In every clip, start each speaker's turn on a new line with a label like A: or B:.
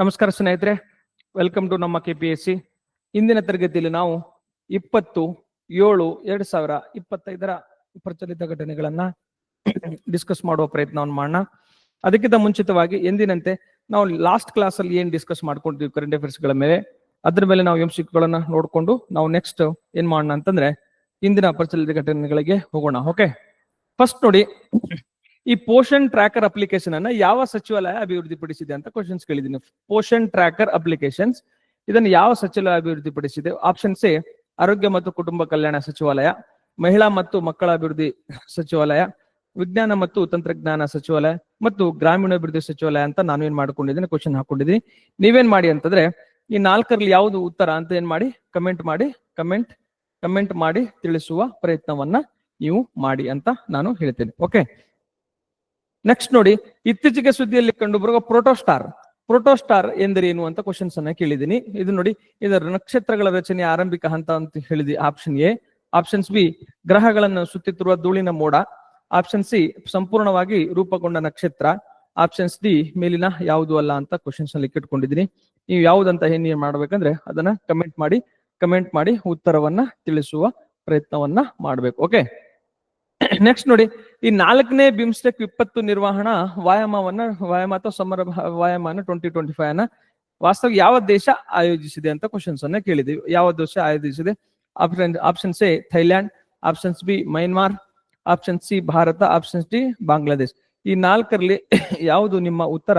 A: ನಮಸ್ಕಾರ ಸ್ನೇಹಿತರೆ welcome to ನಮ್ಮ ಕೆ ಪಿ ಎಸ್ ಸಿ ಇಂದಿನ ತರಗತಿಯಲ್ಲಿ ನಾವು ಇಪ್ಪತ್ತು, ಏಳು, ಎರಡ್ ಸಾವಿರ ಇಪ್ಪತ್ತೈದರ ಪ್ರಚಲಿತ ಘಟನೆಗಳನ್ನ ಡಿಸ್ಕಸ್ ಮಾಡುವ ಪ್ರಯತ್ನವನ್ನು ಮಾಡೋಣ. ಅದಕ್ಕಿಂತ ಮುಂಚಿತವಾಗಿ ಎಂದಿನಂತೆ ನಾವು ಲಾಸ್ಟ್ ಕ್ಲಾಸ್ ಅಲ್ಲಿ ಏನ್ ಡಿಸ್ಕಸ್ ಮಾಡ್ಕೊಂಡಿದ್ವಿ ಕರೆಂಟ್ ಅಫೇರ್ಸ್ಗಳ ಮೇಲೆ, ಅದ್ರ ಮೇಲೆ ನಾವು ಎಂ ಗಳನ್ನ ನೋಡಿಕೊಂಡು ನಾವು ನೆಕ್ಸ್ಟ್ ಏನ್ ಮಾಡೋಣ ಅಂತಂದ್ರೆ ಇಂದಿನ ಪ್ರಚಲಿತ ಘಟನೆಗಳಿಗೆ ಹೋಗೋಣ ಓಕೆ ಫಸ್ಟ್ ನೋಡಿ ಈ ಪೋಷನ್ ಟ್ರ್ಯಾಕರ್ ಅಪ್ಲಿಕೇಶನ್ ಅನ್ನ ಯಾವ ಸಚಿವಾಲಯ ಅಭಿವೃದ್ಧಿಪಡಿಸಿದೆ ಅಂತ ಕ್ವಶನ್ಸ್ ಕೇಳಿದ್ದೀನಿ. ಪೋಷನ್ ಟ್ರ್ಯಾಕರ್ ಅಪ್ಲಿಕೇಶನ್ಸ್, ಇದನ್ನು ಯಾವ ಸಚಿವಾಲಯ ಅಭಿವೃದ್ಧಿಪಡಿಸಿದೆ? ಆಪ್ಷನ್ ಸಿ, ಆರೋಗ್ಯ ಮತ್ತು ಕುಟುಂಬ ಕಲ್ಯಾಣ ಸಚಿವಾಲಯ, ಮಹಿಳಾ ಮತ್ತು ಮಕ್ಕಳ ಅಭಿವೃದ್ಧಿ ಸಚಿವಾಲಯ, ವಿಜ್ಞಾನ ಮತ್ತು ತಂತ್ರಜ್ಞಾನ ಸಚಿವಾಲಯ ಮತ್ತು ಗ್ರಾಮೀಣಾಭಿವೃದ್ಧಿ ಸಚಿವಾಲಯ ಅಂತ ನಾನು ಏನ್ ಮಾಡ್ಕೊಂಡಿದ್ದೀನಿ ಕ್ವಶನ್ ಹಾಕೊಂಡಿದ್ದೀನಿ. ನೀವೇನ್ ಮಾಡಿ ಅಂತಂದ್ರೆ, ಈ ನಾಲ್ಕರಲ್ಲಿ ಯಾವುದು ಉತ್ತರ ಅಂತ ಏನ್ ಮಾಡಿ ಕಮೆಂಟ್ ಮಾಡಿ ಕಮೆಂಟ್ ಕಮೆಂಟ್ ಮಾಡಿ ತಿಳಿಸುವ ಪ್ರಯತ್ನವನ್ನ ನೀವು ಮಾಡಿ ಅಂತ ನಾನು ಹೇಳ್ತೇನೆ. ಓಕೆ ನೆಕ್ಸ್ಟ್ ನೋಡಿ, ಇತ್ತೀಚೆಗೆ ಸುದ್ದಿಯಲ್ಲಿ ಕಂಡುಬರುವ ಪ್ರೋಟೋಸ್ಟಾರ್ ಪ್ರೋಟೋಸ್ಟಾರ್ ಎಂದರೇನು ಅಂತ ಕ್ವಶನ್ಸ್ ಅನ್ನ ಕೇಳಿದ್ದೀನಿ. ಇದು ನೋಡಿ, ಇದರ ನಕ್ಷತ್ರಗಳ ರಚನೆ ಆರಂಭಿಕ ಹಂತ ಅಂತ ಹೇಳಿದಿ ಆಪ್ಷನ್ ಎ. ಆಪ್ಷನ್ಸ್ ಬಿ, ಗ್ರಹಗಳನ್ನು ಸುತ್ತುತ್ತಿರುವ ಧೂಳಿನ ಮೋಡ. ಆಪ್ಷನ್ ಸಿ, ಸಂಪೂರ್ಣವಾಗಿ ರೂಪಗೊಂಡ ನಕ್ಷತ್ರ. ಆಪ್ಷನ್ಸ್ ಡಿ, ಮೇಲಿನ ಯಾವುದು ಅಲ್ಲ ಅಂತ ಕ್ವಶನ್ಸ್ ಅಲ್ಲಿ ಇಟ್ಕೊಂಡಿದ್ದೀನಿ ನೀವು ಯಾವುದಂತ ಏನ್ ಮಾಡ್ಬೇಕಂದ್ರೆ ಅದನ್ನ ಕಮೆಂಟ್ ಮಾಡಿ ಕಮೆಂಟ್ ಮಾಡಿ ಉತ್ತರವನ್ನ ತಿಳಿಸುವ ಪ್ರಯತ್ನವನ್ನ ಮಾಡ್ಬೇಕು ಓಕೆ ನೆಕ್ಸ್ಟ್ ನೋಡಿ, ಈ ನಾಲ್ಕನೇ ಬಿಮ್ಸ್ಟೆಕ್ ವಿಪತ್ತು ನಿರ್ವಹಣಾ ವ್ಯಾಯಾಮವನ್ನ, ವ್ಯಾಯಾಮ ಅಥವಾ ಸಮರ ವ್ಯಾಯಾಮನ ಟ್ವೆಂಟಿ ಟ್ವೆಂಟಿ ಫೈವ್ ಅನ್ನ ವಾಸ್ತವ ಯಾವ ದೇಶ ಆಯೋಜಿಸಿದೆ ಅಂತ ಕ್ವಶನ್ಸ್ ಅನ್ನ ಕೇಳಿದೀವಿ ಯಾವ ದೇಶ ಆಯೋಜಿಸಿದೆ? Option options A Thailand options B Myanmar option C Bharat options D Bangladesh ಈ ನಾಲ್ಕರಲ್ಲಿ ಯಾವುದು ನಿಮ್ಮ ಉತ್ತರ?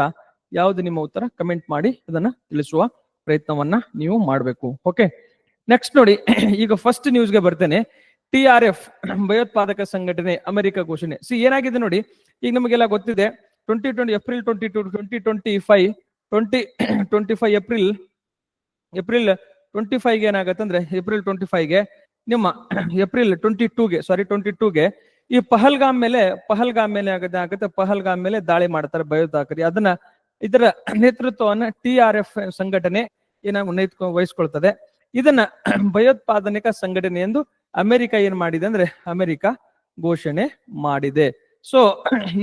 A: ಯಾವುದು ನಿಮ್ಮ ಉತ್ತರ? ಕಮೆಂಟ್ ಮಾಡಿ, ಅದನ್ನ ತಿಳಿಸುವ ಪ್ರಯತ್ನವನ್ನ ನೀವು ಮಾಡಬೇಕು. ಓಕೆ ನೆಕ್ಸ್ಟ್ ನೋಡಿ, ಈಗ ಫಸ್ಟ್ ನ್ಯೂಸ್ಗೆ ಬರ್ತೇನೆ. ಟಿ ಆರ್ ಎಫ್ ಭಯೋತ್ಪಾದಕ ಸಂಘಟನೆ ಅಮೆರಿಕ ಘೋಷಣೆ. ಸಿ ಏನಾಗಿದೆ ನೋಡಿ, ಈಗ ನಮಗೆಲ್ಲ ಗೊತ್ತಿದೆ twenty twenty April twenty two twenty twenty five twenty twenty five April April twenty ಫೈವ್ಗೆ ಏನಾಗುತ್ತೆ ಅಂದ್ರೆ ಏಪ್ರಿಲ್ ಟ್ವೆಂಟಿ ಫೈವ್ಗೆ ನಿಮ್ಮ ಏಪ್ರಿಲ್ ಟ್ವೆಂಟಿ ಟೂಗೆ ಸಾರಿ ಟ್ವೆಂಟಿ ಟೂಗೆ ಈ ಪಹಲ್ಗಾಮ್ ಮೇಲೆ ಪಹಲ್ಗಾಮ್ ಮೇಲೆ ಆಗುತ್ತೆ ಆಗುತ್ತೆ, ಪಹಲ್ಗಾಮ್ ಮೇಲೆ ದಾಳಿ ಮಾಡ್ತಾರೆ ಭಯೋತ್ಪಾದಕರಿ. ಅದನ್ನ ಇದರ ನೇತೃತ್ವವನ್ನು ಟಿ ಆರ್ ಎಫ್ ಸಂಘಟನೆ ಏನಾಗ ವಹಿಸ್ಕೊಳ್ತದೆ. ಇದನ್ನ ಭಯೋತ್ಪಾದನಿಕ ಸಂಘಟನೆ ಎಂದು ಅಮೆರಿಕ ಏನ್ ಮಾಡಿದೆ ಅಂದ್ರೆ ಅಮೆರಿಕ ಘೋಷಣೆ ಮಾಡಿದೆ. ಸೊ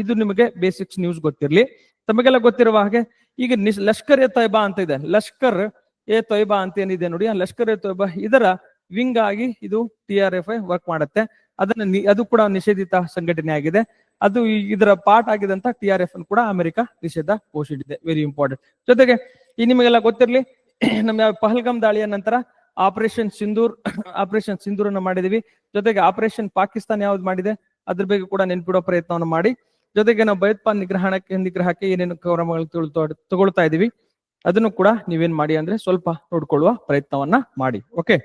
A: ಇದು ನಿಮಗೆ ಬೇಸಿಕ್ಸ್ ನ್ಯೂಸ್ ಗೊತ್ತಿರ್ಲಿ. ತಮಗೆಲ್ಲ ಗೊತ್ತಿರುವ ಹಾಗೆ, ಈಗ ನಿಸ್, ಲಷ್ಕರ್ ಎ ತೊಯ್ಬಾ ಅಂತ ಇದೆ. ಲಷ್ಕರ್ ಎ ತೊಯ್ಬಾ ಅಂತ ಏನಿದೆ ನೋಡಿ ಲಷ್ಕರ್ ಎ ತೊಯ್ಬಾ ಇದರ ವಿಂಗ್ ಆಗಿ ಇದು T R F I work ಮಾಡುತ್ತೆ. ಅದನ್ನ ಅದು ಕೂಡ ನಿಷೇಧಿತ ಸಂಘಟನೆ ಆಗಿದೆ. ಅದು ಇದರ ಪಾರ್ಟ್ ಆಗಿದಂತ ಟಿ ಆರ್ ಎಫ್ ಕೂಡ ಅಮೆರಿಕ ನಿಷೇಧ ಘೋಷಿಸಿದೆ. ವೆರಿ ಇಂಪಾರ್ಟೆಂಟ್ ಜೊತೆಗೆ, ಈ ನಿಮಗೆಲ್ಲ ಗೊತ್ತಿರ್ಲಿ, ನಮ್ಮ ಯಾವ ಪಹಲ್ಗಾಮ್ ದಾಳಿಯ ನಂತರ ಆಪರೇಷನ್ ಸಿಂಧೂರ್ ಆಪರೇಷನ್ ಸಿಂಧೂರನ್ನ ಮಾಡಿದೀವಿ ಜೊತೆಗೆ ಆಪರೇಷನ್ ಪಾಕಿಸ್ತಾನ ಯಾವ್ದು ಮಾಡಿದೆ? ಅದ್ರ ಬಗ್ಗೆ ಕೂಡ ನೆನ್ಪಿಡೋ ಪ್ರಯತ್ನವನ್ನು ಮಾಡಿ. ಜೊತೆಗೆ ನಾವು ಭಯೋತ್ಪಾದ ನಿಗ್ರಹಣಕ್ಕೆ ನಿಗ್ರಹಕ್ಕೆ ಏನೇನು ಕ್ರಮಗಳು ತಗೊಳ್ತಾ ಇದೀವಿ, ಅದನ್ನು ಕೂಡ ನೀವೇನ್ ಮಾಡಿ ಅಂದ್ರೆ ಸ್ವಲ್ಪ ನೋಡ್ಕೊಳ್ಳುವ ಪ್ರಯತ್ನವನ್ನ ಮಾಡಿ. ಓಕೆ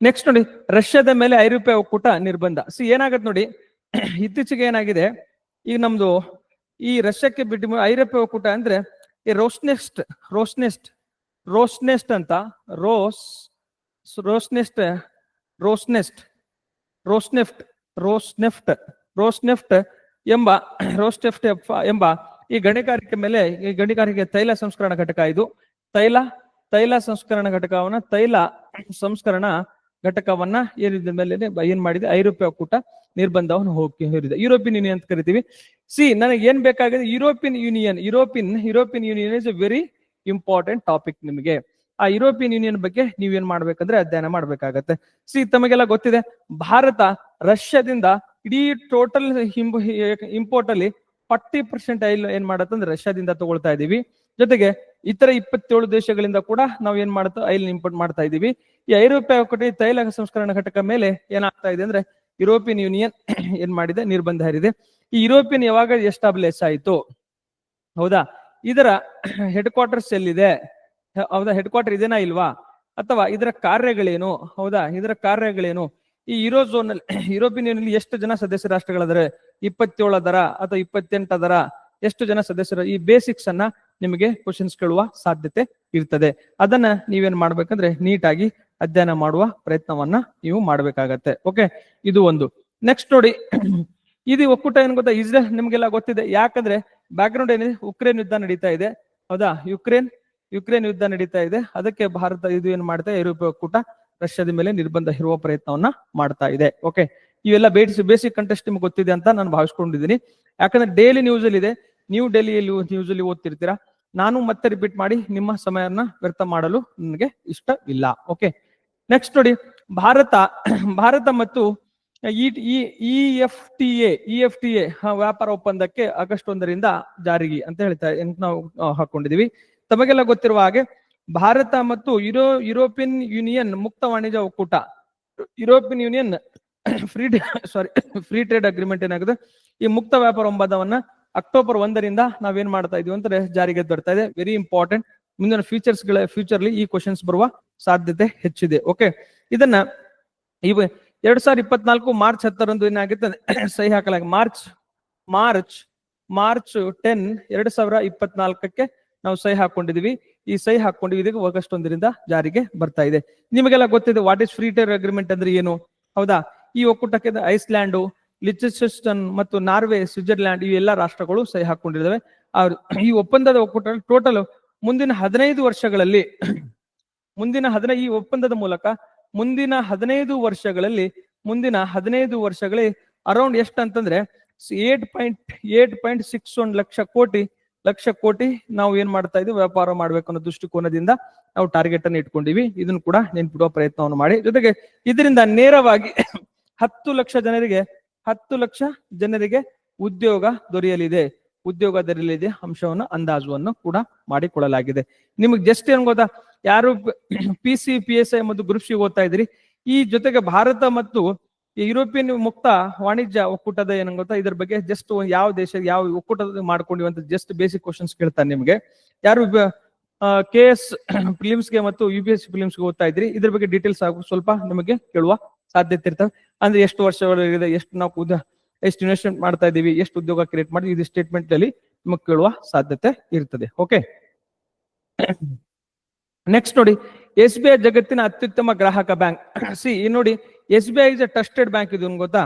A: ನೆಕ್ಸ್ಟ್ ನೋಡಿ, ರಷ್ಯಾದ ಮೇಲೆ ಐರೋಪ್ಯ ಒಕ್ಕೂಟ ನಿರ್ಬಂಧ. ಸಿ ಏನಾಗತ್ತೆ ನೋಡಿ, ಇತ್ತೀಚೆಗೆ ಏನಾಗಿದೆ, ಈಗ ನಮ್ದು ಈ ರಷ್ಯಾಕ್ಕೆ ಬಿಟ್ಟು ಐರೋಪ್ಯ ಒಕ್ಕೂಟ ಅಂದ್ರೆ, ಈ ರೋಸ್ನೆಸ್ಟ್ ರೋಸ್ನೆಸ್ಟ್ ರೋಸ್ನೆಸ್ಟ್ ಅಂತ. ರೋಸ್ ರೋಸ್ನೆಸ್ಟ್ ರೋಸ್ನೆಸ್ಟ್ ರೋಸ್ನೆಫ್ಟ್ ರೋಸ್ನೆಫ್ಟ್ ರೋಸ್ನೆಫ್ಟ್ ಎಂಬ ರೋಸ್ನೆಫ್ಟ್ ಎಂಬ ಈ ಗಣಿಗಾರಿಕೆ ಮೇಲೆ ಈ ಗಣಿಗಾರಿಕೆ ತೈಲ ಸಂಸ್ಕರಣ ಘಟಕ ಇದು. ತೈಲ ತೈಲ ಸಂಸ್ಕರಣ ಘಟಕವನ್ನ ತೈಲ ಸಂಸ್ಕರಣ ಘಟಕವನ್ನ ಏನಿದ ಮೇಲೆ ಏನ್ ಮಾಡಿದೆ? ಐರೋಪ್ಯ ಒಕ್ಕೂಟ ನಿರ್ಬಂಧವನ್ನು ಹೋಗಿ ಹೇರಿದೆ. ಯುರೋಪಿಯನ್ ಯೂನಿಯನ್ ಅಂತ ಕರಿತೀವಿ. ಸಿ, ನನಗೆ ಏನ್ ಬೇಕಾಗಿದೆ? European union, European European union is a very important topic ನಿಮಗೆ. ಆ ಯುರೋಪಿಯನ್ ಯೂನಿಯನ್ ಬಗ್ಗೆ ನೀವೇನ್ ಮಾಡ್ಬೇಕಂದ್ರೆ ಅಧ್ಯಯನ ಮಾಡ್ಬೇಕಾಗತ್ತೆ. ಸಿ ತಮಗೆಲ್ಲ ಗೊತ್ತಿದೆ, ಭಾರತ ರಷ್ಯಾದಿಂದ ಇಡೀ ಟೋಟಲ್ ಇಂಪೋರ್ಟ್ ಅಲ್ಲಿ ಫಾರ್ಟಿ ಪರ್ಸೆಂಟ್ ಆಯಿಲ್ ಏನ್ ಮಾಡತ್ತಂದ್ರೆ ರಷ್ಯಾದಿಂದ ತಗೊಳ್ತಾ ಇದೀವಿ ಜೊತೆಗೆ ಇತರ ಇಪ್ಪತ್ತೇಳು ದೇಶಗಳಿಂದ ಕೂಡ ನಾವು ಏನ್ ಮಾಡ್ತಾ ಆಯಿಲ್ ಇಂಪೋರ್ಟ್ ಮಾಡ್ತಾ ಇದೀವಿ ಈ ಐರೋಪ್ಯ ಒಕ್ಕೂಟ ತೈಲ ಸಂಸ್ಕರಣಾ ಘಟಕ ಮೇಲೆ ಏನಾಗ್ತಾ ಇದೆ ಅಂದ್ರೆ ಯುರೋಪಿಯನ್ ಯೂನಿಯನ್ ಏನ್ ಮಾಡಿದೆ, ನಿರ್ಬಂಧ ಹರಿದೆ. ಈ ಯುರೋಪಿಯನ್ ಯಾವಾಗ ಎಸ್ಟಾಬ್ಲಿಷ್ ಆಯಿತು? ಹೌದಾ? ಇದರ ಹೆಡ್ ಕ್ವಾರ್ಟರ್ಸ್ ಎಲ್ಲಿದೆ ಹೌದಾ ಹೆಡ್ ಕ್ವಾರ್ಟರ್ ಇದೇನಾ ಇಲ್ವಾ? ಅಥವಾ ಇದರ ಕಾರ್ಯಗಳೇನು? ಹೌದಾ, ಇದರ ಕಾರ್ಯಗಳೇನು? ಈ ಯುರೋ ಝೋನ್ ಅಲ್ಲಿ ಯುರೋಪಿಯನ್ ಯೂನಿಯನ್ ಎಷ್ಟು ಜನ ಸದಸ್ಯ ರಾಷ್ಟ್ರಗಳದರೆ? ಇಪ್ಪತ್ತೇಳು ಅದರ ಅಥವಾ ಇಪ್ಪತ್ತೆಂಟು ಅದರ? ಎಷ್ಟು ಜನ ಸದಸ್ಯರು? ಈ ಬೇಸಿಕ್ಸ್ ಅನ್ನ ನಿಮಗೆ ಕ್ವಶನ್ಸ್ ಕೇಳುವ ಸಾಧ್ಯತೆ ಇರ್ತದೆ. ಅದನ್ನ ನೀವೇನ್ ಮಾಡ್ಬೇಕಂದ್ರೆ ನೀಟಾಗಿ ಅಧ್ಯಯನ ಮಾಡುವ ಪ್ರಯತ್ನವನ್ನ ನೀವು ಮಾಡ್ಬೇಕಾಗತ್ತೆ. ಓಕೆ ಇದು ಒಂದು. ನೆಕ್ಸ್ಟ್ ನೋಡಿ ಇದು ಒಕ್ಕೂಟ ಏನ್ ಗೊತ್ತಾ? ಇಸ್ರೇಲ್ ನಿಮ್ಗೆಲ್ಲ ಗೊತ್ತಿದೆ. ಯಾಕಂದ್ರೆ ಬ್ಯಾಕ್ ಗ್ರೌಂಡ್ ಏನಿದೆ? ಉಕ್ರೇನ್ ಯುದ್ಧ ನಡೀತಾ ಇದೆ. ಹೌದಾ? ಯುಕ್ರೇನ್ ಯುಕ್ರೇನ್ ಯುದ್ಧ ನಡೀತಾ ಇದೆ. ಅದಕ್ಕೆ ಭಾರತ ಇದು ಏನ್ ಮಾಡ್ತಾ ಯುರೋಪಿಯ ಒಕ್ಕೂಟ ರಷ್ಯಾದ ಮೇಲೆ ನಿರ್ಬಂಧ ಇರುವ ಪ್ರಯತ್ನವನ್ನ ಮಾಡ್ತಾ ಇದೆ. ಓಕೆ ಇವೆಲ್ಲ ಬೇಸ್ ಬೇಸಿಕ್ ಕಂಟೆಸ್ಟ್ ನಿಮ್ಗೆ ಗೊತ್ತಿದೆ ಅಂತ ನಾನು ಭಾವಿಸ್ಕೊಂಡಿದ್ದೀನಿ. ಯಾಕಂದ್ರೆ ಡೈಲಿ ನ್ಯೂಸ್ ಅಲ್ಲಿ ಇದೆ. ನೀವು ಡೆಲ್ಲಿಯಲ್ಲಿ ನ್ಯೂಸ್ ಅಲ್ಲಿ ಓದ್ತಿರ್ತೀರಾ? ನಾನು ಮತ್ತೆ ರಿಪೀಟ್ ಮಾಡಿ ನಿಮ್ಮ ಸಮಯನ ವ್ಯರ್ಥ ಮಾಡಲು ನನಗೆ ಇಷ್ಟವಿಲ್ಲ. ಓಕೆ ನೆಕ್ಸ್ಟ್ ನೋಡಿ, ಭಾರತ ಭಾರತ ಮತ್ತು E F T A E F T A ವ್ಯಾಪಾರ ಒಪ್ಪಂದಕ್ಕೆ ಆಗಸ್ಟ್ ಒಂದರಿಂದ ಜಾರಿಗೆ ಅಂತ ಹೇಳ್ತಾ ಅಂತ ನಾವು ಹಾಕೊಂಡಿದೀವಿ ತಮಗೆಲ್ಲ ಗೊತ್ತಿರುವ ಹಾಗೆ ಭಾರತ ಮತ್ತು ಯುರೋ, ಯುರೋಪಿಯನ್ ಯೂನಿಯನ್ ಮುಕ್ತ ವಾಣಿಜ್ಯ ಒಕ್ಕೂಟ, European union free sorry, free trade agreement ಏನಾಗಿದೆ? ಈ ಮುಕ್ತ ವ್ಯಾಪಾರ ಒಪ್ಪಂದವನ್ನ ಅಕ್ಟೋಬರ್ ಒಂದರಿಂದ ನಾವೇನ್ ಮಾಡ್ತಾ ಇದೀವಿ ಅಂತ ಜಾರಿಗೆ ಬರ್ತಾ ಇದೆ. ವೆರಿ ಇಂಪಾರ್ಟೆಂಟ್ ಮುಂದಿನ ಫ್ಯೂಚರ್ಸ್ಗಳ ಫ್ಯೂಚರ್ಲಿ ಈ ಕ್ವಶನ್ಸ್ ಬರುವ ಸಾಧ್ಯತೆ ಹೆಚ್ಚಿದೆ. ಓಕೆ ಇದನ್ನ ಇವ ಎರಡ್ ಸಾವಿರದ ಇಪ್ಪತ್ನಾಲ್ಕು ಮಾರ್ಚ್ ಹತ್ತರಂದು ಏನಾಗಿತ್ತು ಸಹಿ ಹಾಕಲಾಗ ಮಾರ್ಚ್ ಮಾರ್ಚ್ ಮಾರ್ಚ್ ಟೆನ್ ಎರಡ್ ಸಾವಿರ ಇಪ್ಪತ್ನಾಲ್ಕಕ್ಕೆ ನಾವು ಸಹಿ ಹಾಕೊಂಡಿದೀವಿ. ಈ ಸಹಿ ಹಾಕೊಂಡಿವಿ ಇದಕ್ಕೆ ಆಗಸ್ಟ್ ಒಂದರಿಂದ ಜಾರಿಗೆ ಬರ್ತಾ ಇದೆ. ನಿಮಗೆಲ್ಲ ಗೊತ್ತಿದೆ what is free trade agreement ಅಂದ್ರೆ ಏನು? ಹೌದಾ? ಈ ಒಕ್ಕೂಟಕ್ಕೆ ಐಸ್ಲ್ಯಾಂಡು, ಲಿಚೆಸ್ಟನ್ ಮತ್ತು ನಾರ್ವೆ, ಸ್ವಿಟ್ಜರ್ಲ್ಯಾಂಡ್ ಈ ಎಲ್ಲ ರಾಷ್ಟ್ರಗಳು ಸಹಿ ಹಾಕೊಂಡಿದ್ದಾವೆ. ಅವ್ರು ಈ ಒಪ್ಪಂದದ ಒಕ್ಕೂಟ ಟೋಟಲ್ ಮುಂದಿನ ಹದಿನೈದು ವರ್ಷಗಳಲ್ಲಿ ಮುಂದಿನ ಹದಿನೈ ಈ ಒಪ್ಪಂದದ ಮೂಲಕ ಮುಂದಿನ ಹದಿನೈದು ವರ್ಷಗಳಲ್ಲಿ, ಮುಂದಿನ ಹದಿನೈದು ವರ್ಷಗಳಲ್ಲಿ ಅರೌಂಡ್ ಎಷ್ಟು ಅಂತಂದ್ರೆ eight point eight point six one lakh crore lakh crore ನಾವು ಏನ್ ಮಾಡ್ತಾ ಇದ್ವಿ, ವ್ಯಾಪಾರ ಮಾಡ್ಬೇಕು ಅನ್ನೋ ದೃಷ್ಟಿಕೋನದಿಂದ ನಾವು ಟಾರ್ಗೆಟ್ ಅನ್ನು ಇಟ್ಕೊಂಡಿವಿ. ಇದನ್ನು ಕೂಡ ನೆನ್ಪಿಡುವ ಪ್ರಯತ್ನವನ್ನು ಮಾಡಿ. ಜೊತೆಗೆ ಇದರಿಂದ ನೇರವಾಗಿ ಹತ್ತು ಲಕ್ಷ ಜನರಿಗೆ, ಹತ್ತು ಲಕ್ಷ ಜನರಿಗೆ ಉದ್ಯೋಗ ದೊರೆಯಲಿದೆ. ಉದ್ಯೋಗ ದೊರೆಯಲಿದೆ ಅಂಶವನ್ನು ಅಂದಾಜುವನ್ನು ಕೂಡ ಮಾಡಿಕೊಳ್ಳಲಾಗಿದೆ. ನಿಮಗೆ ಜಸ್ಟ್ ಏನ್ ಗೊತ್ತಾ? ಯಾರು P C P S I ಮತ್ತು ಗ್ರೂಪ್ ಸಿ ಓದ್ತಾ ಇದ್ರಿ ಈ ಜೊತೆಗೆ ಭಾರತ ಮತ್ತು ಯುರೋಪಿಯನ್ ಮುಕ್ತ ವಾಣಿಜ್ಯ ಒಕ್ಕೂಟದ ಏನ್ ಗೊತ್ತಾ? ಇದ್ರ ಬಗ್ಗೆ ಜಸ್ಟ್ ಯಾವ ದೇಶ, ಯಾವ ಒಕ್ಕೂಟದ ಮಾಡ್ಕೊಂಡಿವಂತ ಜಸ್ಟ್ ಬೇಸಿಕ್ ಕ್ವಶನ್ಸ್ ಕೇಳ್ತಾನೆ ನಿಮಗೆ. ಯಾರು ಕೆ ಎಸ್ ಫಿಲಿಮ್ಸ್ಗೆ ಮತ್ತು ಯು ಪಿ ಎಸ್ ಫಿಲಿಮ್ಸ್ಗೆ ಓದ್ತಾ ಇದ್ರಿ ಇದ್ರ ಬಗ್ಗೆ ಡೀಟೇಲ್ಸ್ ಆಗು ಸ್ವಲ್ಪ ನಿಮಗೆ ಕೇಳುವ ಸಾಧ್ಯತೆ ಇರ್ತವೆ ಅಂದ್ರೆ ಎಷ್ಟು ವರ್ಷಗಳಿದೆ ಎಷ್ಟು ನಾವು ಎಷ್ಟು ಇನ್ವೆಸ್ಟ್ಮೆಂಟ್ ಮಾಡ್ತಾ ಇದೀವಿ ಎಷ್ಟು ಉದ್ಯೋಗ ಕ್ರಿಯೇಟ್ ಮಾಡಿ ಇದು ಸ್ಟೇಟ್ಮೆಂಟ್ ಅಲ್ಲಿ ನಿಮಗೆ ಕೇಳುವ ಸಾಧ್ಯತೆ ಇರ್ತದೆ. ಓಕೆ ನೆಕ್ಸ್ಟ್ ನೋಡಿ ಎಸ್ ಬಿ ಐ ಜಗತ್ತಿನ ಅತ್ಯುತ್ತಮ ಗ್ರಾಹಕ ಬ್ಯಾಂಕ್. ಸಿ ನೋಡಿ S B I is a trusted bank ಇದು ಗೊತ್ತಾ?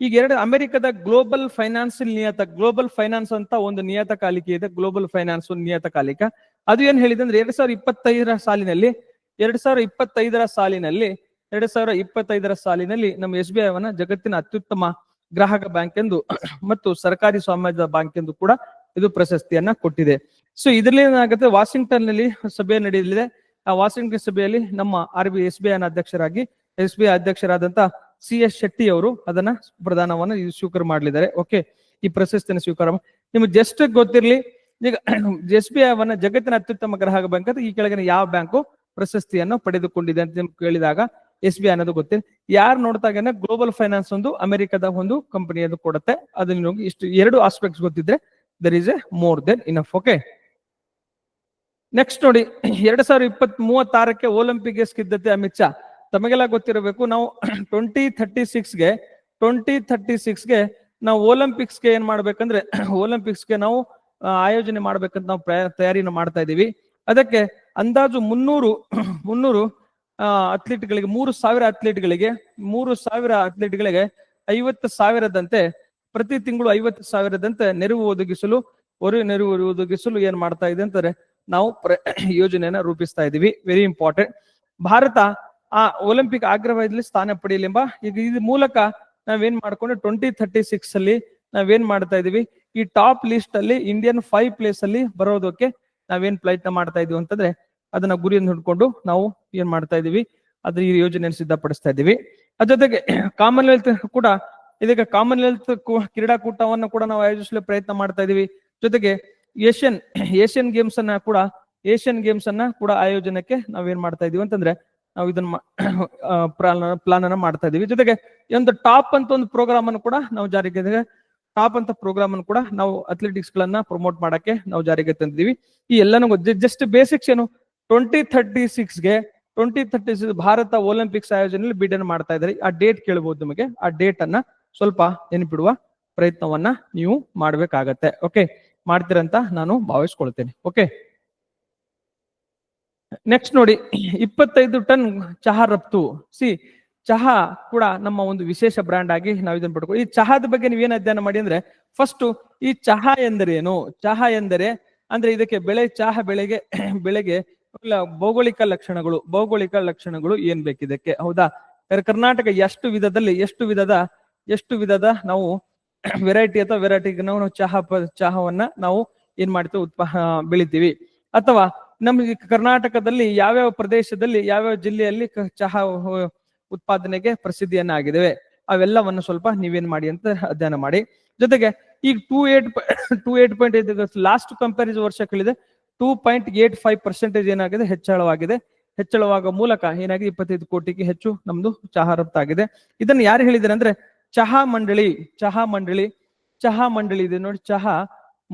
A: ಈಗ ಎರಡು, ಅಮೆರಿಕದ ಗ್ಲೋಬಲ್ ಫೈನಾನ್ಸಿಯಲ್ ನಿಯತ ಗ್ಲೋಬಲ್ ಫೈನಾನ್ಸ್ ಅಂತ ಒಂದು ನಿಯತಕಾಲಿಕೆ ಇದೆ ಗ್ಲೋಬಲ್ ಫೈನಾನ್ಸ್ ಒಂದು ನಿಯತಕಾಲಿಕ ಅದು ಏನ್ ಹೇಳಿದೆ ಅಂದ್ರೆ, ಎರಡ್ ಸಾವಿರದ ಇಪ್ಪತ್ತೈದರ ಸಾಲಿನಲ್ಲಿ, ಎರಡ್ ಸಾವಿರದ ಇಪ್ಪತ್ತೈದರ ಸಾಲಿನಲ್ಲಿ, ಎರಡ್ ಸಾವಿರದ ಇಪ್ಪತ್ತೈದರ ಸಾಲಿನಲ್ಲಿ ನಮ್ಮ ಎಸ್ ಬಿ ಐವನ್ನ ಜಗತ್ತಿನ ಅತ್ಯುತ್ತಮ ಗ್ರಾಹಕ ಬ್ಯಾಂಕ್ ಎಂದು, ಮತ್ತು ಸರ್ಕಾರಿ ಸ್ವಾಮ್ಯದ ಬ್ಯಾಂಕ್ ಎಂದು ಕೂಡ ಇದು ಪ್ರಶಸ್ತಿಯನ್ನ ಕೊಟ್ಟಿದೆ. ಸೊ ಇದರಲ್ಲಿ ಏನಾಗುತ್ತೆ? ವಾಷಿಂಗ್ಟನ್ನಲ್ಲಿ ಸಭೆ ನಡೆಯಲಿದೆ. ಆ ವಾಷಿಂಗ್ಟನ್ ಸಭೆಯಲ್ಲಿ ನಮ್ಮ R B, S B I ಅಧ್ಯಕ್ಷರಾಗಿ, ಎಸ್ ಬಿ ಐ ಅಧ್ಯಕ್ಷರಾದಂತ ಸಿ ಎಸ್ ಶೆಟ್ಟಿ ಅವರು ಅದನ್ನ ಪ್ರದಾನವನ್ನು ಸ್ವೀಕಾರ ಮಾಡಲಿದ್ದಾರೆ. ಓಕೆ? ಈ ಪ್ರಶಸ್ತಿಯನ್ನು ಸ್ವೀಕಾರ ನಿಮ್ಗೆ ಜಸ್ಟ್ ಗೊತ್ತಿರಲಿ, ಈಗ ಎಸ್ ಬಿ ಐ ಅವನ್ನ ಜಗತ್ತಿನ ಅತ್ಯುತ್ತಮ ಗ್ರಾಹಕ ಬ್ಯಾಂಕ್ ಅಂತ ಈ ಕೆಳಗಿನ ಯಾವ ಬ್ಯಾಂಕು ಪ್ರಶಸ್ತಿಯನ್ನು ಪಡೆದುಕೊಂಡಿದೆ ಅಂತ ನಿಮ್ಗೆ ಕೇಳಿದಾಗ ಎಸ್ ಬಿ ಐ ಅನ್ನೋದು ಗೊತ್ತಿಲ್ಲ. ಯಾರು ನೋಡ್ತಾಗನೆ ಗ್ಲೋಬಲ್ ಫೈನಾನ್ಸ್ ಒಂದು, ಅಮೆರಿಕದ ಒಂದು ಕಂಪನಿ ಅದು ಕೊಡುತ್ತೆ. ಅದನ್ನ ಇಷ್ಟು ಎರಡು ಆಸ್ಪೆಕ್ಟ್ಸ್ ಗೊತ್ತಿದ್ರೆ there is a more than enough okay next ನೋಡಿ, ಎರಡ್ ಸಾವಿರದ ಇಪ್ಪತ್ತ್ ಮೂವತ್ತಾರಕ್ಕೆ ಒಲಿಂಪಿಕ್ಗೆ ಸಿದ್ಧತೆ ಅಮಿತ್ ಶಾ. ತಮಗೆಲ್ಲ ಗೊತ್ತಿರಬೇಕು, ನಾವು ಟ್ವೆಂಟಿ ಥರ್ಟಿ ಸಿಕ್ಸ್ಗೆ ಟ್ವೆಂಟಿ ಥರ್ಟಿ ಸಿಕ್ಸ್ಗೆ ನಾವು ಒಲಿಂಪಿಕ್ಸ್ಗೆ ಏನ್ ಮಾಡ್ಬೇಕಂದ್ರೆ ಒಲಿಂಪಿಕ್ಸ್ಗೆ ನಾವು ಆಯೋಜನೆ ಮಾಡ್ಬೇಕಂತ ನಾವು ತಯಾರಿನ ಮಾಡ್ತಾ ಇದ್ದೀವಿ. ಅದಕ್ಕೆ ಅಂದಾಜು ಮುನ್ನೂರು ಮುನ್ನೂರು ಅಥ್ಲೀಟ್ಗಳಿಗೆ ಮೂರು ಸಾವಿರ ಅಥ್ಲೀಟ್ಗಳಿಗೆ ಮೂರು ಸಾವಿರ ಅಥ್ಲೀಟ್ಗಳಿಗೆ ಐವತ್ತು ಸಾವಿರದಂತೆ, ಪ್ರತಿ ತಿಂಗಳು ಐವತ್ತು ಸಾವಿರದಂತೆ ನೆರವು ಒದಗಿಸಲು ಹೊರ ನೆರವು ಒದಗಿಸಲು ಏನ್ ಮಾಡ್ತಾ ಇದೆ ಅಂತಾರೆ ನಾವು ಪ್ರ- ಯೋಜನೆಯನ್ನ ರೂಪಿಸ್ತಾ ಇದ್ದೀವಿ. ವೆರಿ ಇಂಪಾರ್ಟೆಂಟ್ ಭಾರತ ಆ ಒಲಿಂಪಿಕ್ ಆಗ್ರಹದಲ್ಲಿ ಸ್ಥಾನ ಪಡೆಯಲೆಂಬ ಈಗ ಇದ್ರ ಮೂಲಕ ನಾವೇನ್ ಮಾಡ್ಕೊಂಡು ಟ್ವೆಂಟಿ ಥರ್ಟಿ ಸಿಕ್ಸ್ ಅಲ್ಲಿ ನಾವೇನ್ ಮಾಡ್ತಾ ಇದೀವಿ ಈ ಟಾಪ್ ಲಿಸ್ಟ್ ಅಲ್ಲಿ ಇಂಡಿಯನ್ ಫೈವ್ ಪ್ಲೇಸ್ ಅಲ್ಲಿ ಬರೋದಕ್ಕೆ ನಾವೇನ್ ಪ್ರಯತ್ನ ಮಾಡ್ತಾ ಇದೀವಿ ಅಂತಂದ್ರೆ ಅದನ್ನ ಗುರಿಯನ್ನು ಹಿಡ್ಕೊಂಡು ನಾವು ಏನ್ ಮಾಡ್ತಾ ಇದೀವಿ ಅದ್ರ ಈ ಯೋಜನೆಯನ್ನು ಸಿದ್ಧಪಡಿಸ್ತಾ ಇದೀವಿ ಅದ್ರ ಜೊತೆಗೆ ಕಾಮನ್ವೆಲ್ತ್ ಕೂಡ ಇದಕ್ಕೆ ಕಾಮನ್ವೆಲ್ತ್ ಕ್ರೀಡಾಕೂಟವನ್ನು ಕೂಡ ನಾವು ಆಯೋಜಿಸಲು ಪ್ರಯತ್ನ ಮಾಡ್ತಾ ಇದೀವಿ ಜೊತೆಗೆ ಏಷ್ಯನ್ ಏಷ್ಯನ್ ಗೇಮ್ಸ್ ಅನ್ನ ಕೂಡ, ಏಷ್ಯನ್ ಗೇಮ್ಸ್ ಅನ್ನ ಕೂಡ ಆಯೋಜನಕ್ಕೆ ಏನ್ ಮಾಡ್ತಾ ಇದೀವಿ ಅಂತಂದ್ರೆ ನಾವು ಇದನ್ನ ಪ್ಲಾನ್ ಅನ್ನ ಮಾಡ್ತಾ ಇದೀವಿ. ಜೊತೆಗೆ ಒಂದು ಟಾಪ್ ಅಂತ ಒಂದು ಪ್ರೋಗ್ರಾಮ್ ಅನ್ನು ಕೂಡ ನಾವು ಜಾರಿಗೆ ಟಾಪ್ ಅಂತ ಪ್ರೋಗ್ರಾಮ್ ಅನ್ನು ಕೂಡ ನಾವು ಅಥ್ಲೆಟಿಕ್ಸ್ ಗಳನ್ನ ಪ್ರಮೋಟ್ ಮಾಡಕ್ಕೆ ನಾವು ಜಾರಿಗೆ ತಂದಿದೀವಿ. ಈ ಎಲ್ಲನೂ ಜಸ್ಟ್ ಬೇಸಿಕ್ಸ್ ಏನು, twenty thirty ಸಿಕ್ಸ್ಗೆ twenty thirty six Bharat Olympics ಆಯೋಜನೆಯಲ್ಲಿ bidding ಮಾಡ್ತಾ ಇದ್ದಾರೆ. ಆ ಡೇಟ್ ಕೇಳಬಹುದು ನಿಮಗೆ. ಆ ಡೇಟ್ ಅನ್ನ ಸ್ವಲ್ಪ ನೆನಪಿಡುವ ಪ್ರಯತ್ನವನ್ನ ನೀವು ಮಾಡ್ಬೇಕಾಗತ್ತೆ. ಓಕೆ ಮಾಡ್ತೀರಂತ ನಾನು ಭಾವಿಸ್ಕೊಳ್ತೇನೆ. ಓಕೆ ನೆಕ್ಸ್ಟ್ ನೋಡಿ, ಇಪ್ಪತ್ತೈದು ಟನ್ ಚಹಾ ರಫ್ತು. ಸಿ ಚಹಾ ಕೂಡ ನಮ್ಮ ಒಂದು ವಿಶೇಷ ಬ್ರ್ಯಾಂಡ್ ಆಗಿ ನಾವು ಇದನ್ನ ಪಡ್ಕೊ ಈ ಚಹಾದ ಬಗ್ಗೆ ನೀವೇನ್ ಅಧ್ಯಯನ ಮಾಡಿ ಅಂದ್ರೆ ಫಸ್ಟ್ ಈ ಚಹಾ ಎಂದರೇನು? ಚಹಾ ಎಂದರೆ, ಅಂದ್ರೆ ಇದಕ್ಕೆ ಬೆಳೆ, ಚಹಾ ಬೆಳೆಗೆ ಬೆಳೆಗೆ ಭೌಗೋಳಿಕ ಲಕ್ಷಣಗಳು ಭೌಗೋಳಿಕ ಲಕ್ಷಣಗಳು ಏನ್ ಬೇಕಿದಕ್ಕೆ? ಹೌದಾ? ಕರ್ನಾಟಕ ಎಷ್ಟು ವಿಧದಲ್ಲಿ ಎಷ್ಟು ವಿಧದ ಎಷ್ಟು ವಿಧದ ನಾವು ವೆರೈಟಿ ಅಥವಾ ವೆರೈಟಿ ನಾವು ಚಹಾ ಚಹಾವನ್ನ ನಾವು ಏನ್ ಮಾಡ್ತೀವಿ, ಉತ್ಪಾ ಬೆಳಿತೀವಿ. ಅಥವಾ ನಮ್ಗೆ ಕರ್ನಾಟಕದಲ್ಲಿ ಯಾವ್ಯಾವ ಪ್ರದೇಶದಲ್ಲಿ, ಯಾವ್ಯಾವ ಜಿಲ್ಲೆಯಲ್ಲಿ ಚಹಾ ಉತ್ಪಾದನೆಗೆ ಪ್ರಸಿದ್ಧಿಯನ್ನ ಆಗಿದ್ದಾವೆ ಅವೆಲ್ಲವನ್ನು ಸ್ವಲ್ಪ ನೀವೇನ್ ಮಾಡಿ ಅಂತ ಅಧ್ಯಯನ ಮಾಡಿ. ಜೊತೆಗೆ ಈಗ two eight two eight point ಐದು ಲಾಸ್ಟ್ ಕಂಪೇರಿಸ್ ವರ್ಷ ಕೇಳಿದೆ two point eight five percentage ಏನಾಗಿದೆ, ಹೆಚ್ಚಳವಾಗಿದೆ. ಹೆಚ್ಚಳವಾಗುವ ಮೂಲಕ ಏನಾಗಿದೆ, ಇಪ್ಪತ್ತೈದು ಕೋಟಿಗೆ ಹೆಚ್ಚು ನಮ್ದು ಚಹಾ ರಫ್ತಾಗಿದೆ. ಇದನ್ನು ಯಾರು ಹೇಳಿದ್ದಾರೆ ಅಂದ್ರೆ ಚಹಾ ಮಂಡಳಿ ಚಹಾ ಮಂಡಳಿ ಚಹಾ ಮಂಡಳಿ ಇದೆ ನೋಡಿ, ಚಹಾ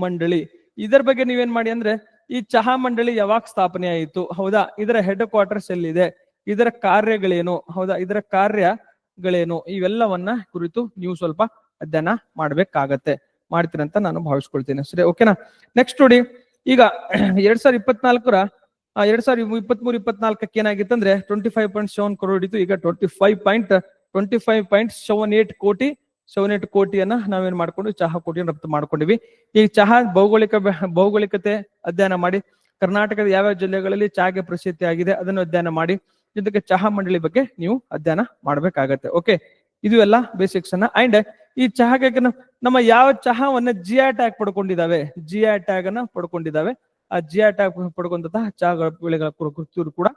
A: ಮಂಡಳಿ. ಇದರ ಬಗ್ಗೆ ನೀವೇನ್ ಮಾಡಿ ಅಂದ್ರೆ, ಈ ಚಹಾ ಮಂಡಳಿ ಯಾವಾಗ ಸ್ಥಾಪನೆ ಆಯಿತು? ಹೌದಾ? ಇದರ ಹೆಡ್ ಕ್ವಾರ್ಟರ್ಸ್ ಎಲ್ಲಿದೆ? ಇದರ ಕಾರ್ಯಗಳೇನು? ಹೌದಾ? ಇದರ ಕಾರ್ಯಗಳೇನು? ಇವೆಲ್ಲವನ್ನ ಕುರಿತು ನೀವು ಸ್ವಲ್ಪ ಅಧ್ಯಯನ ಮಾಡ್ಬೇಕಾಗತ್ತೆ. ಮಾಡ್ತೀರಂತ ನಾನು ಭಾವಿಸ್ಕೊಳ್ತೀನಿ. ಸರಿ, ಓಕೆನಾ? ನೆಕ್ಸ್ಟ್ ನೋಡಿ, ಈಗ ಎರಡ್ ಸಾವಿರದ ಇಪ್ಪತ್ನಾಲ್ಕರ ಎರಡ್ ಸಾವಿರದ ಇಪ್ಪತ್ಮೂರು, ಇಪ್ಪತ್ನಾಲ್ಕಕ್ಕೆ ಏನಾಗಿತ್ತಂದ್ರೆ twenty five point seven crore ಇತ್ತು. ಈಗ twenty five point twenty five point seven eight ಕೋಟಿ ಸೆವೆನ್ ಏಟ್ ಕೋಟಿಯನ್ನ ನಾವೇನ್ ಮಾಡ್ಕೊಂಡು ಚಹಾ ಕೋಟಿಯನ್ನು ರಫ್ತು ಮಾಡ್ಕೊಂಡಿವಿ. ಈ ಚಹಾ ಭೌಗೋಳಿಕ ಭೌಗೋಳಿಕತೆ ಅಧ್ಯಯನ ಮಾಡಿ, ಕರ್ನಾಟಕದ ಯಾವ ಜಿಲ್ಲೆಗಳಲ್ಲಿ ಚಹಾಗೆ ಪ್ರಸಿದ್ಧಿ ಆಗಿದೆ ಅದನ್ನು ಅಧ್ಯಯನ ಮಾಡಿ, ಜೊತೆಗೆ ಚಹಾ ಮಂಡಳಿ ಬಗ್ಗೆ ನೀವು ಅಧ್ಯಯನ ಮಾಡ್ಬೇಕಾಗತ್ತೆ. ಓಕೆ, ಇದು ಎಲ್ಲ ಬೇಸಿಕ್ಸ್ ಅನ್ನ. ಅಂಡ್ ಈ ಚಹಾಗೆ ನಮ್ಮ ಯಾವ ಚಹಾವನ್ನ ಜಿಯಾ ಟ್ಯಾಗ್ ಪಡ್ಕೊಂಡಿದ್ದಾವೆ ಜಿಯಾ ಟ್ಯಾಗ್ ಅನ್ನ ಪಡ್ಕೊಂಡಿದ್ದಾವೆ ಆ ಜಿಯಾ ಟ್ಯಾಗ್ ಪಡ್ಕೊಂಡಂತಹ ಚಹಾಗಳ ಬೆಳೆಗಳ ಕುರು- ಕುರಿತು ಕೂಡ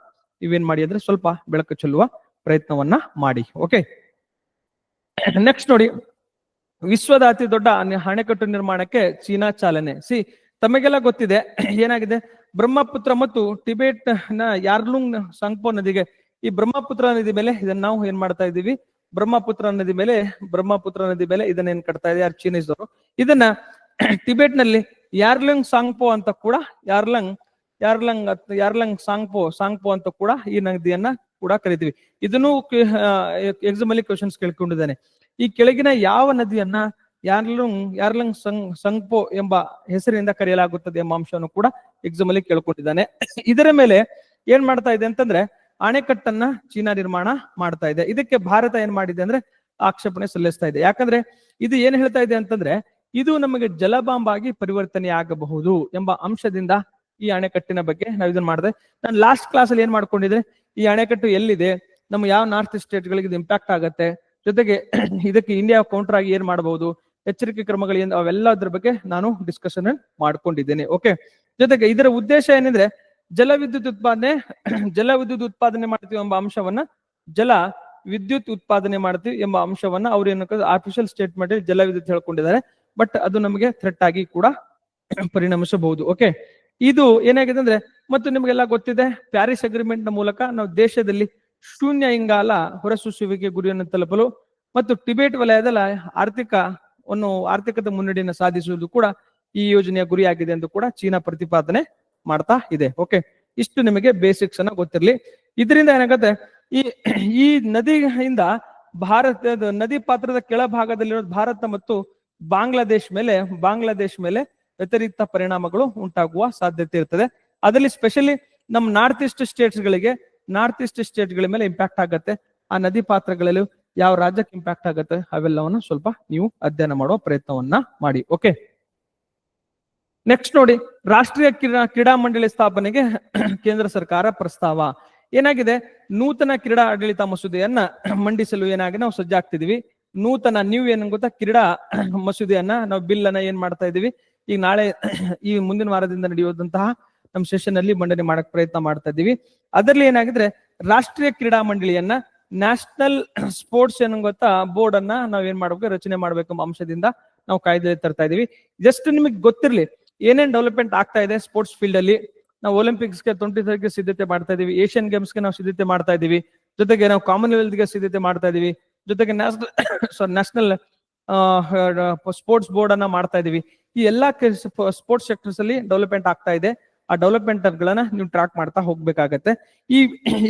A: ಇವೇನ್ ಮಾಡಿ ಅಂದ್ರೆ ಸ್ವಲ್ಪ ಬೆಳಕು ಚೆಲ್ಲುವ. ಪ್ರಯತ್ನವನ್ನ ಮಾಡಿ ಓಕೆ ನೆಕ್ಸ್ಟ್ ನೋಡಿ, ವಿಶ್ವದ ಅತಿ ದೊಡ್ಡ ಅಣೆ- ಅಣೆಕಟ್ಟು ನಿರ್ಮಾಣಕ್ಕೆ ಚೀನಾ ಚಾಲನೆ. ಸಿ ತಮಗೆಲ್ಲ ಗೊತ್ತಿದೆ, ಏನಾಗಿದೆ? ಬ್ರಹ್ಮಪುತ್ರ ಮತ್ತು ಟಿಬೇಟ್ನ ಯಾರ್ಲುಂಗ್ ಸಂಗ್ಪೋ ನದಿಗೆ, ಈ ಬ್ರಹ್ಮಪುತ್ರ ನದಿ ಮೇಲೆ ಇದನ್ನ ನಾವು ಏನ್ ಮಾಡ್ತಾ ಇದ್ದೀವಿ? ಬ್ರಹ್ಮಪುತ್ರ ನದಿ ಮೇಲೆ, ಬ್ರಹ್ಮಪುತ್ರ ನದಿ ಮೇಲೆ ಇದನ್ನ ಏನ್ ಕಟ್ತಾ ಇದೆ ಯಾರು ಚೀನೀಸರು ಇದನ್ನ ಟಿಬೇಟ್ನಲ್ಲಿ ಯಾರ್ಲಂಗ್ ಸಾಂಗ್ಪೋ ಅಂತ ಕೂಡ, ಯಾರ್ಲಂಗ್ ಯಾರ್ಲಂಗ್ ಯಾರ್ಲಂಗ್ ಸಾಂಗ್ಪೋ ಸಾಂಗ್ಪೋ ಅಂತ ಕೂಡ ಈ ನದಿಯನ್ನ ಕೂಡ ಕರಿತೀವಿ. ಇದನ್ನು ಎಕ್ಸಾಮ್ ಅಲ್ಲಿ ಕ್ವಶನ್ಸ್ ಕೇಳ್ಕೊಂಡಿದ್ದಾನೆ. ಈ ಕೆಳಗಿನ ಯಾವ ನದಿಯನ್ನ ಯಾರ್ಲಂಗ್ ಯಾರ್ಲಂಗ್ ಸಂಗ್ ಸಂಗ್ಪೋ ಎಂಬ ಹೆಸರಿನಿಂದ ಕರೆಯಲಾಗುತ್ತದೆ ಎಂಬ ಅಂಶವನ್ನು ಕೂಡ ಎಕ್ಸಾಮ್ ಅಲ್ಲಿ ಕೇಳ್ಕೊಂಡಿದ್ದಾನೆ. ಇದರ ಮೇಲೆ ಏನ್ ಮಾಡ್ತಾ ಇದೆ ಅಂತಂದ್ರೆ ಅಣೆಕಟ್ಟನ್ನ ಚೀನಾ ನಿರ್ಮಾಣ ಮಾಡ್ತಾ ಇದೆ. ಇದಕ್ಕೆ ಭಾರತ ಏನ್ ಮಾಡಿದೆ ಅಂದ್ರೆ ಆಕ್ಷೇಪಣೆ ಸಲ್ಲಿಸ್ತಾ ಇದೆ. ಯಾಕಂದ್ರೆ ಇದು ಏನ್ ಹೇಳ್ತಾ ಇದೆ ಅಂತಂದ್ರೆ ಇದು ನಮಗೆ ಜಲಬಾಂಬ್ ಆಗಿ ಪರಿವರ್ತನೆ ಆಗಬಹುದು ಎಂಬ ಅಂಶದಿಂದ ಈ ಅಣೆಕಟ್ಟಿನ ಬಗ್ಗೆ ನಾವು ಇದನ್ನ ಮಾಡಿದೆ. ನಾನು ಲಾಸ್ಟ್ ಕ್ಲಾಸ್ ಅಲ್ಲಿ ಏನ್ ಮಾಡ್ಕೊಂಡಿದ್ರೆ ಈ ಅಣೆಕಟ್ಟು ಎಲ್ಲಿದೆ? ನಮ್ಮ ಯಾವ ನಾರ್ತ್ ಸ್ಟೇಟ್ ಗಳಿಗೆ ಇದು ಇಂಪ್ಯಾಕ್ಟ್ ಆಗುತ್ತೆ? ಜೊತೆಗೆ ಇದಕ್ಕೆ ಇಂಡಿಯಾ ಕೌಂಟರ್ ಆಗಿ ಏನ್ ಮಾಡಬಹುದು ಎಚ್ಚರಿಕೆ ಅವೆಲ್ಲ ಅವೆಲ್ಲದ್ರ ಬಗ್ಗೆ ನಾನು ಡಿಸ್ಕಷನ್ ಮಾಡ್ಕೊಂಡಿದ್ದೇನೆ ಓಕೆ ಜೊತೆಗೆ ಇದರ ಉದ್ದೇಶ ಏನಂದ್ರೆ, ಜಲ ವಿದ್ಯುತ್ ಉತ್ಪಾದನೆ, ಜಲ ವಿದ್ಯುತ್ ಉತ್ಪಾದನೆ ಮಾಡ್ತೀವಿ ಎಂಬ ಅಂಶವನ್ನ ಜಲ ವಿದ್ಯುತ್ ಉತ್ಪಾದನೆ ಮಾಡ್ತೀವಿ ಎಂಬ ಅಂಶವನ್ನ ಅವ್ರು ಏನು ಆಫಿಷಿಯಲ್ ಸ್ಟೇಟ್ಮೆಂಟ್ ಜಲ ವಿದ್ಯುತ್ ಹೇಳ್ಕೊಂಡಿದ್ದಾರೆ. ಬಟ್ ಅದು ನಮಗೆ ಥ್ರೆಟ್ ಆಗಿ ಕೂಡ ಪರಿಣಮಿಸಬಹುದು ಓಕೆ ಇದು ಏನಾಗಿದೆ ಅಂದ್ರೆ, ಮತ್ತು ನಿಮಗೆಲ್ಲ ಗೊತ್ತಿದೆ ಪ್ಯಾರಿಸ್ ಅಗ್ರಿಮೆಂಟ್ ಮೂಲಕ ನಾವು ದೇಶದಲ್ಲಿ ಶೂನ್ಯ ಇಂಗಾಲ ಹೊರಸೂಸುವಿಕೆ ಗುರಿಯನ್ನು ತಲುಪಲು ಮತ್ತು ಟಿಬೇಟ್ ವಲಯದಲ್ಲಿ ಒಂದು ಆರ್ಥಿಕತೆ ಮುನ್ನಡೆಯನ್ನು ಸಾಧಿಸುವುದು ಕೂಡ ಈ ಯೋಜನೆಯ ಗುರಿಯಾಗಿದೆ ಎಂದು ಕೂಡ ಚೀನಾ ಪ್ರತಿಪಾದನೆ ಮಾಡ್ತಾ ಇದೆ. ಓಕೆ ಇಷ್ಟು ನಿಮಗೆ ಬೇಸಿಕ್ಸ್ ಅನ್ನ ಗೊತ್ತಿರಲಿ. ಇದರಿಂದ ಏನಾಗುತ್ತೆ, ಈ ಈ ನದಿಯಿಂದ ಭಾರತದ ನದಿ ಪಾತ್ರದ ಕೆಳಭಾಗದಲ್ಲಿರೋ ಭಾರತ ಮತ್ತು ಬಾಂಗ್ಲಾದೇಶ್ ಮೇಲೆ ಬಾಂಗ್ಲಾದೇಶ್ ಮೇಲೆ ವ್ಯತಿರಿಕ್ತ ಪರಿಣಾಮಗಳು ಉಂಟಾಗುವ ಸಾಧ್ಯತೆ ಇರ್ತದೆ. ಅದರಲ್ಲಿ ಸ್ಪೆಷಲಿ ನಮ್ಮ ನಾರ್ತ್ ಈಸ್ಟ್ ಸ್ಟೇಟ್ಸ್ ಗಳಿಗೆ ನಾರ್ತ್ ಈಸ್ಟ್ ಸ್ಟೇಟ್ಗಳ ಮೇಲೆ ಇಂಪ್ಯಾಕ್ಟ್ ಆಗತ್ತೆ. ಆ ನದಿ ಪಾತ್ರಗಳಲ್ಲಿ ಯಾವ ರಾಜ್ಯಕ್ಕೆ ಇಂಪ್ಯಾಕ್ಟ್ ಆಗತ್ತೆ ಅವೆಲ್ಲವನ್ನ ಸ್ವಲ್ಪ ನೀವು ಅಧ್ಯಯನ ಮಾಡುವ ಪ್ರಯತ್ನವನ್ನ ಮಾಡಿ ಓಕೆ ನೆಕ್ಸ್ಟ್ ನೋಡಿ, ರಾಷ್ಟ್ರೀಯ ಕ್ರೀಡಾ ಕ್ರೀಡಾ ಮಂಡಳಿ ಸ್ಥಾಪನೆಗೆ ಕೇಂದ್ರ ಸರ್ಕಾರ ಪ್ರಸ್ತಾವ. ಏನಾಗಿದೆ? ನೂತನ ಕ್ರೀಡಾ ಆಡಳಿತ ಮಸೂದೆಯನ್ನ ಮಂಡಿಸಲು ಏನಾಗಿ ನಾವು ಸಜ್ಜಾಗ್ತಿದೀವಿ. ನೂತನ ನೀವು ಏನ್ ಗೊತ್ತಾ? ಕ್ರೀಡಾ ಮಸೂದೆಯನ್ನ ನಾವು ಬಿಲ್ ಅನ್ನ ಏನ್ ಮಾಡ್ತಾ ಇದೀವಿ? ಈಗ ನಾಳೆ ಈ ಮುಂದಿನ ವಾರದಿಂದ ನಡೆಯುವಂತಹ ನಮ್ಮ ಸೆಷನ್ ಅಲ್ಲಿ ಮಂಡನೆ ಮಾಡಕ್ ಪ್ರಯತ್ನ ಮಾಡ್ತಾ ಇದ್ದೀವಿ. ಅದರಲ್ಲಿ ಏನಾಗಿದ್ರೆ ರಾಷ್ಟ್ರೀಯ ಕ್ರೀಡಾ ಮಂಡಳಿಯನ್ನ ನ್ಯಾಷನಲ್ ಸ್ಪೋರ್ಟ್ಸ್ ಏನ್ ಗೊತ್ತಾ ಬೋರ್ಡ್ ಅನ್ನ ನಾವ್ ಏನ್ ಮಾಡ್ಬೇಕು, ರಚನೆ ಮಾಡ್ಬೇಕು ಎಂಬ ಅಂಶದಿಂದ ನಾವು ಕಾಯ್ದೆ ತರ್ತಾ ಇದೀವಿ ಜಸ್ಟ್ ನಿಮಗೆ ಗೊತ್ತಿರಲಿ, ಏನೇನ್ ಡೆವಲಪ್ಮೆಂಟ್ ಆಗ್ತಾ ಇದೆ ಸ್ಪೋರ್ಟ್ಸ್ ಫೀಲ್ಡ್ ಅಲ್ಲಿ ನಾವು ಒಲಿಂಪಿಕ್ಸ್ಗೆ ಟ್ವೆಂಟಿ ಗೆ ಸಿದ್ಧತೆ ಮಾಡ್ತಾ ಇದೀವಿ ಏಷ್ಯನ್ ಗೇಮ್ಸ್ಗೆ ನಾವು ಸಿದ್ಧತೆ ಮಾಡ್ತಾ ಇದೀವಿ ಜೊತೆಗೆ ನಾವು ಕಾಮನ್ವೆಲ್ತ್ಗೆ ಸಿದ್ಧತೆ ಮಾಡ್ತಾ ಇದೀವಿ ಜೊತೆಗೆ national sorry national sports board ಅನ್ನ ಮಾಡ್ತಾ ಇದೀವಿ ಈ ಎಲ್ಲಾ ಸ್ಪೋರ್ಟ್ಸ್ ಸೆಕ್ಟರ್ಸ್ ಅಲ್ಲಿ ಡೆವಲಪ್ಮೆಂಟ್ ಆಗ್ತಾ ಇದೆ. ಆ ಡೆವಲಪ್ಮೆಂಟ್ ಗಳನ್ನ ನೀವು ಟ್ರ್ಯಾಕ್ ಮಾಡ್ತಾ ಹೋಗ್ಬೇಕಾಗತ್ತೆ. ಈ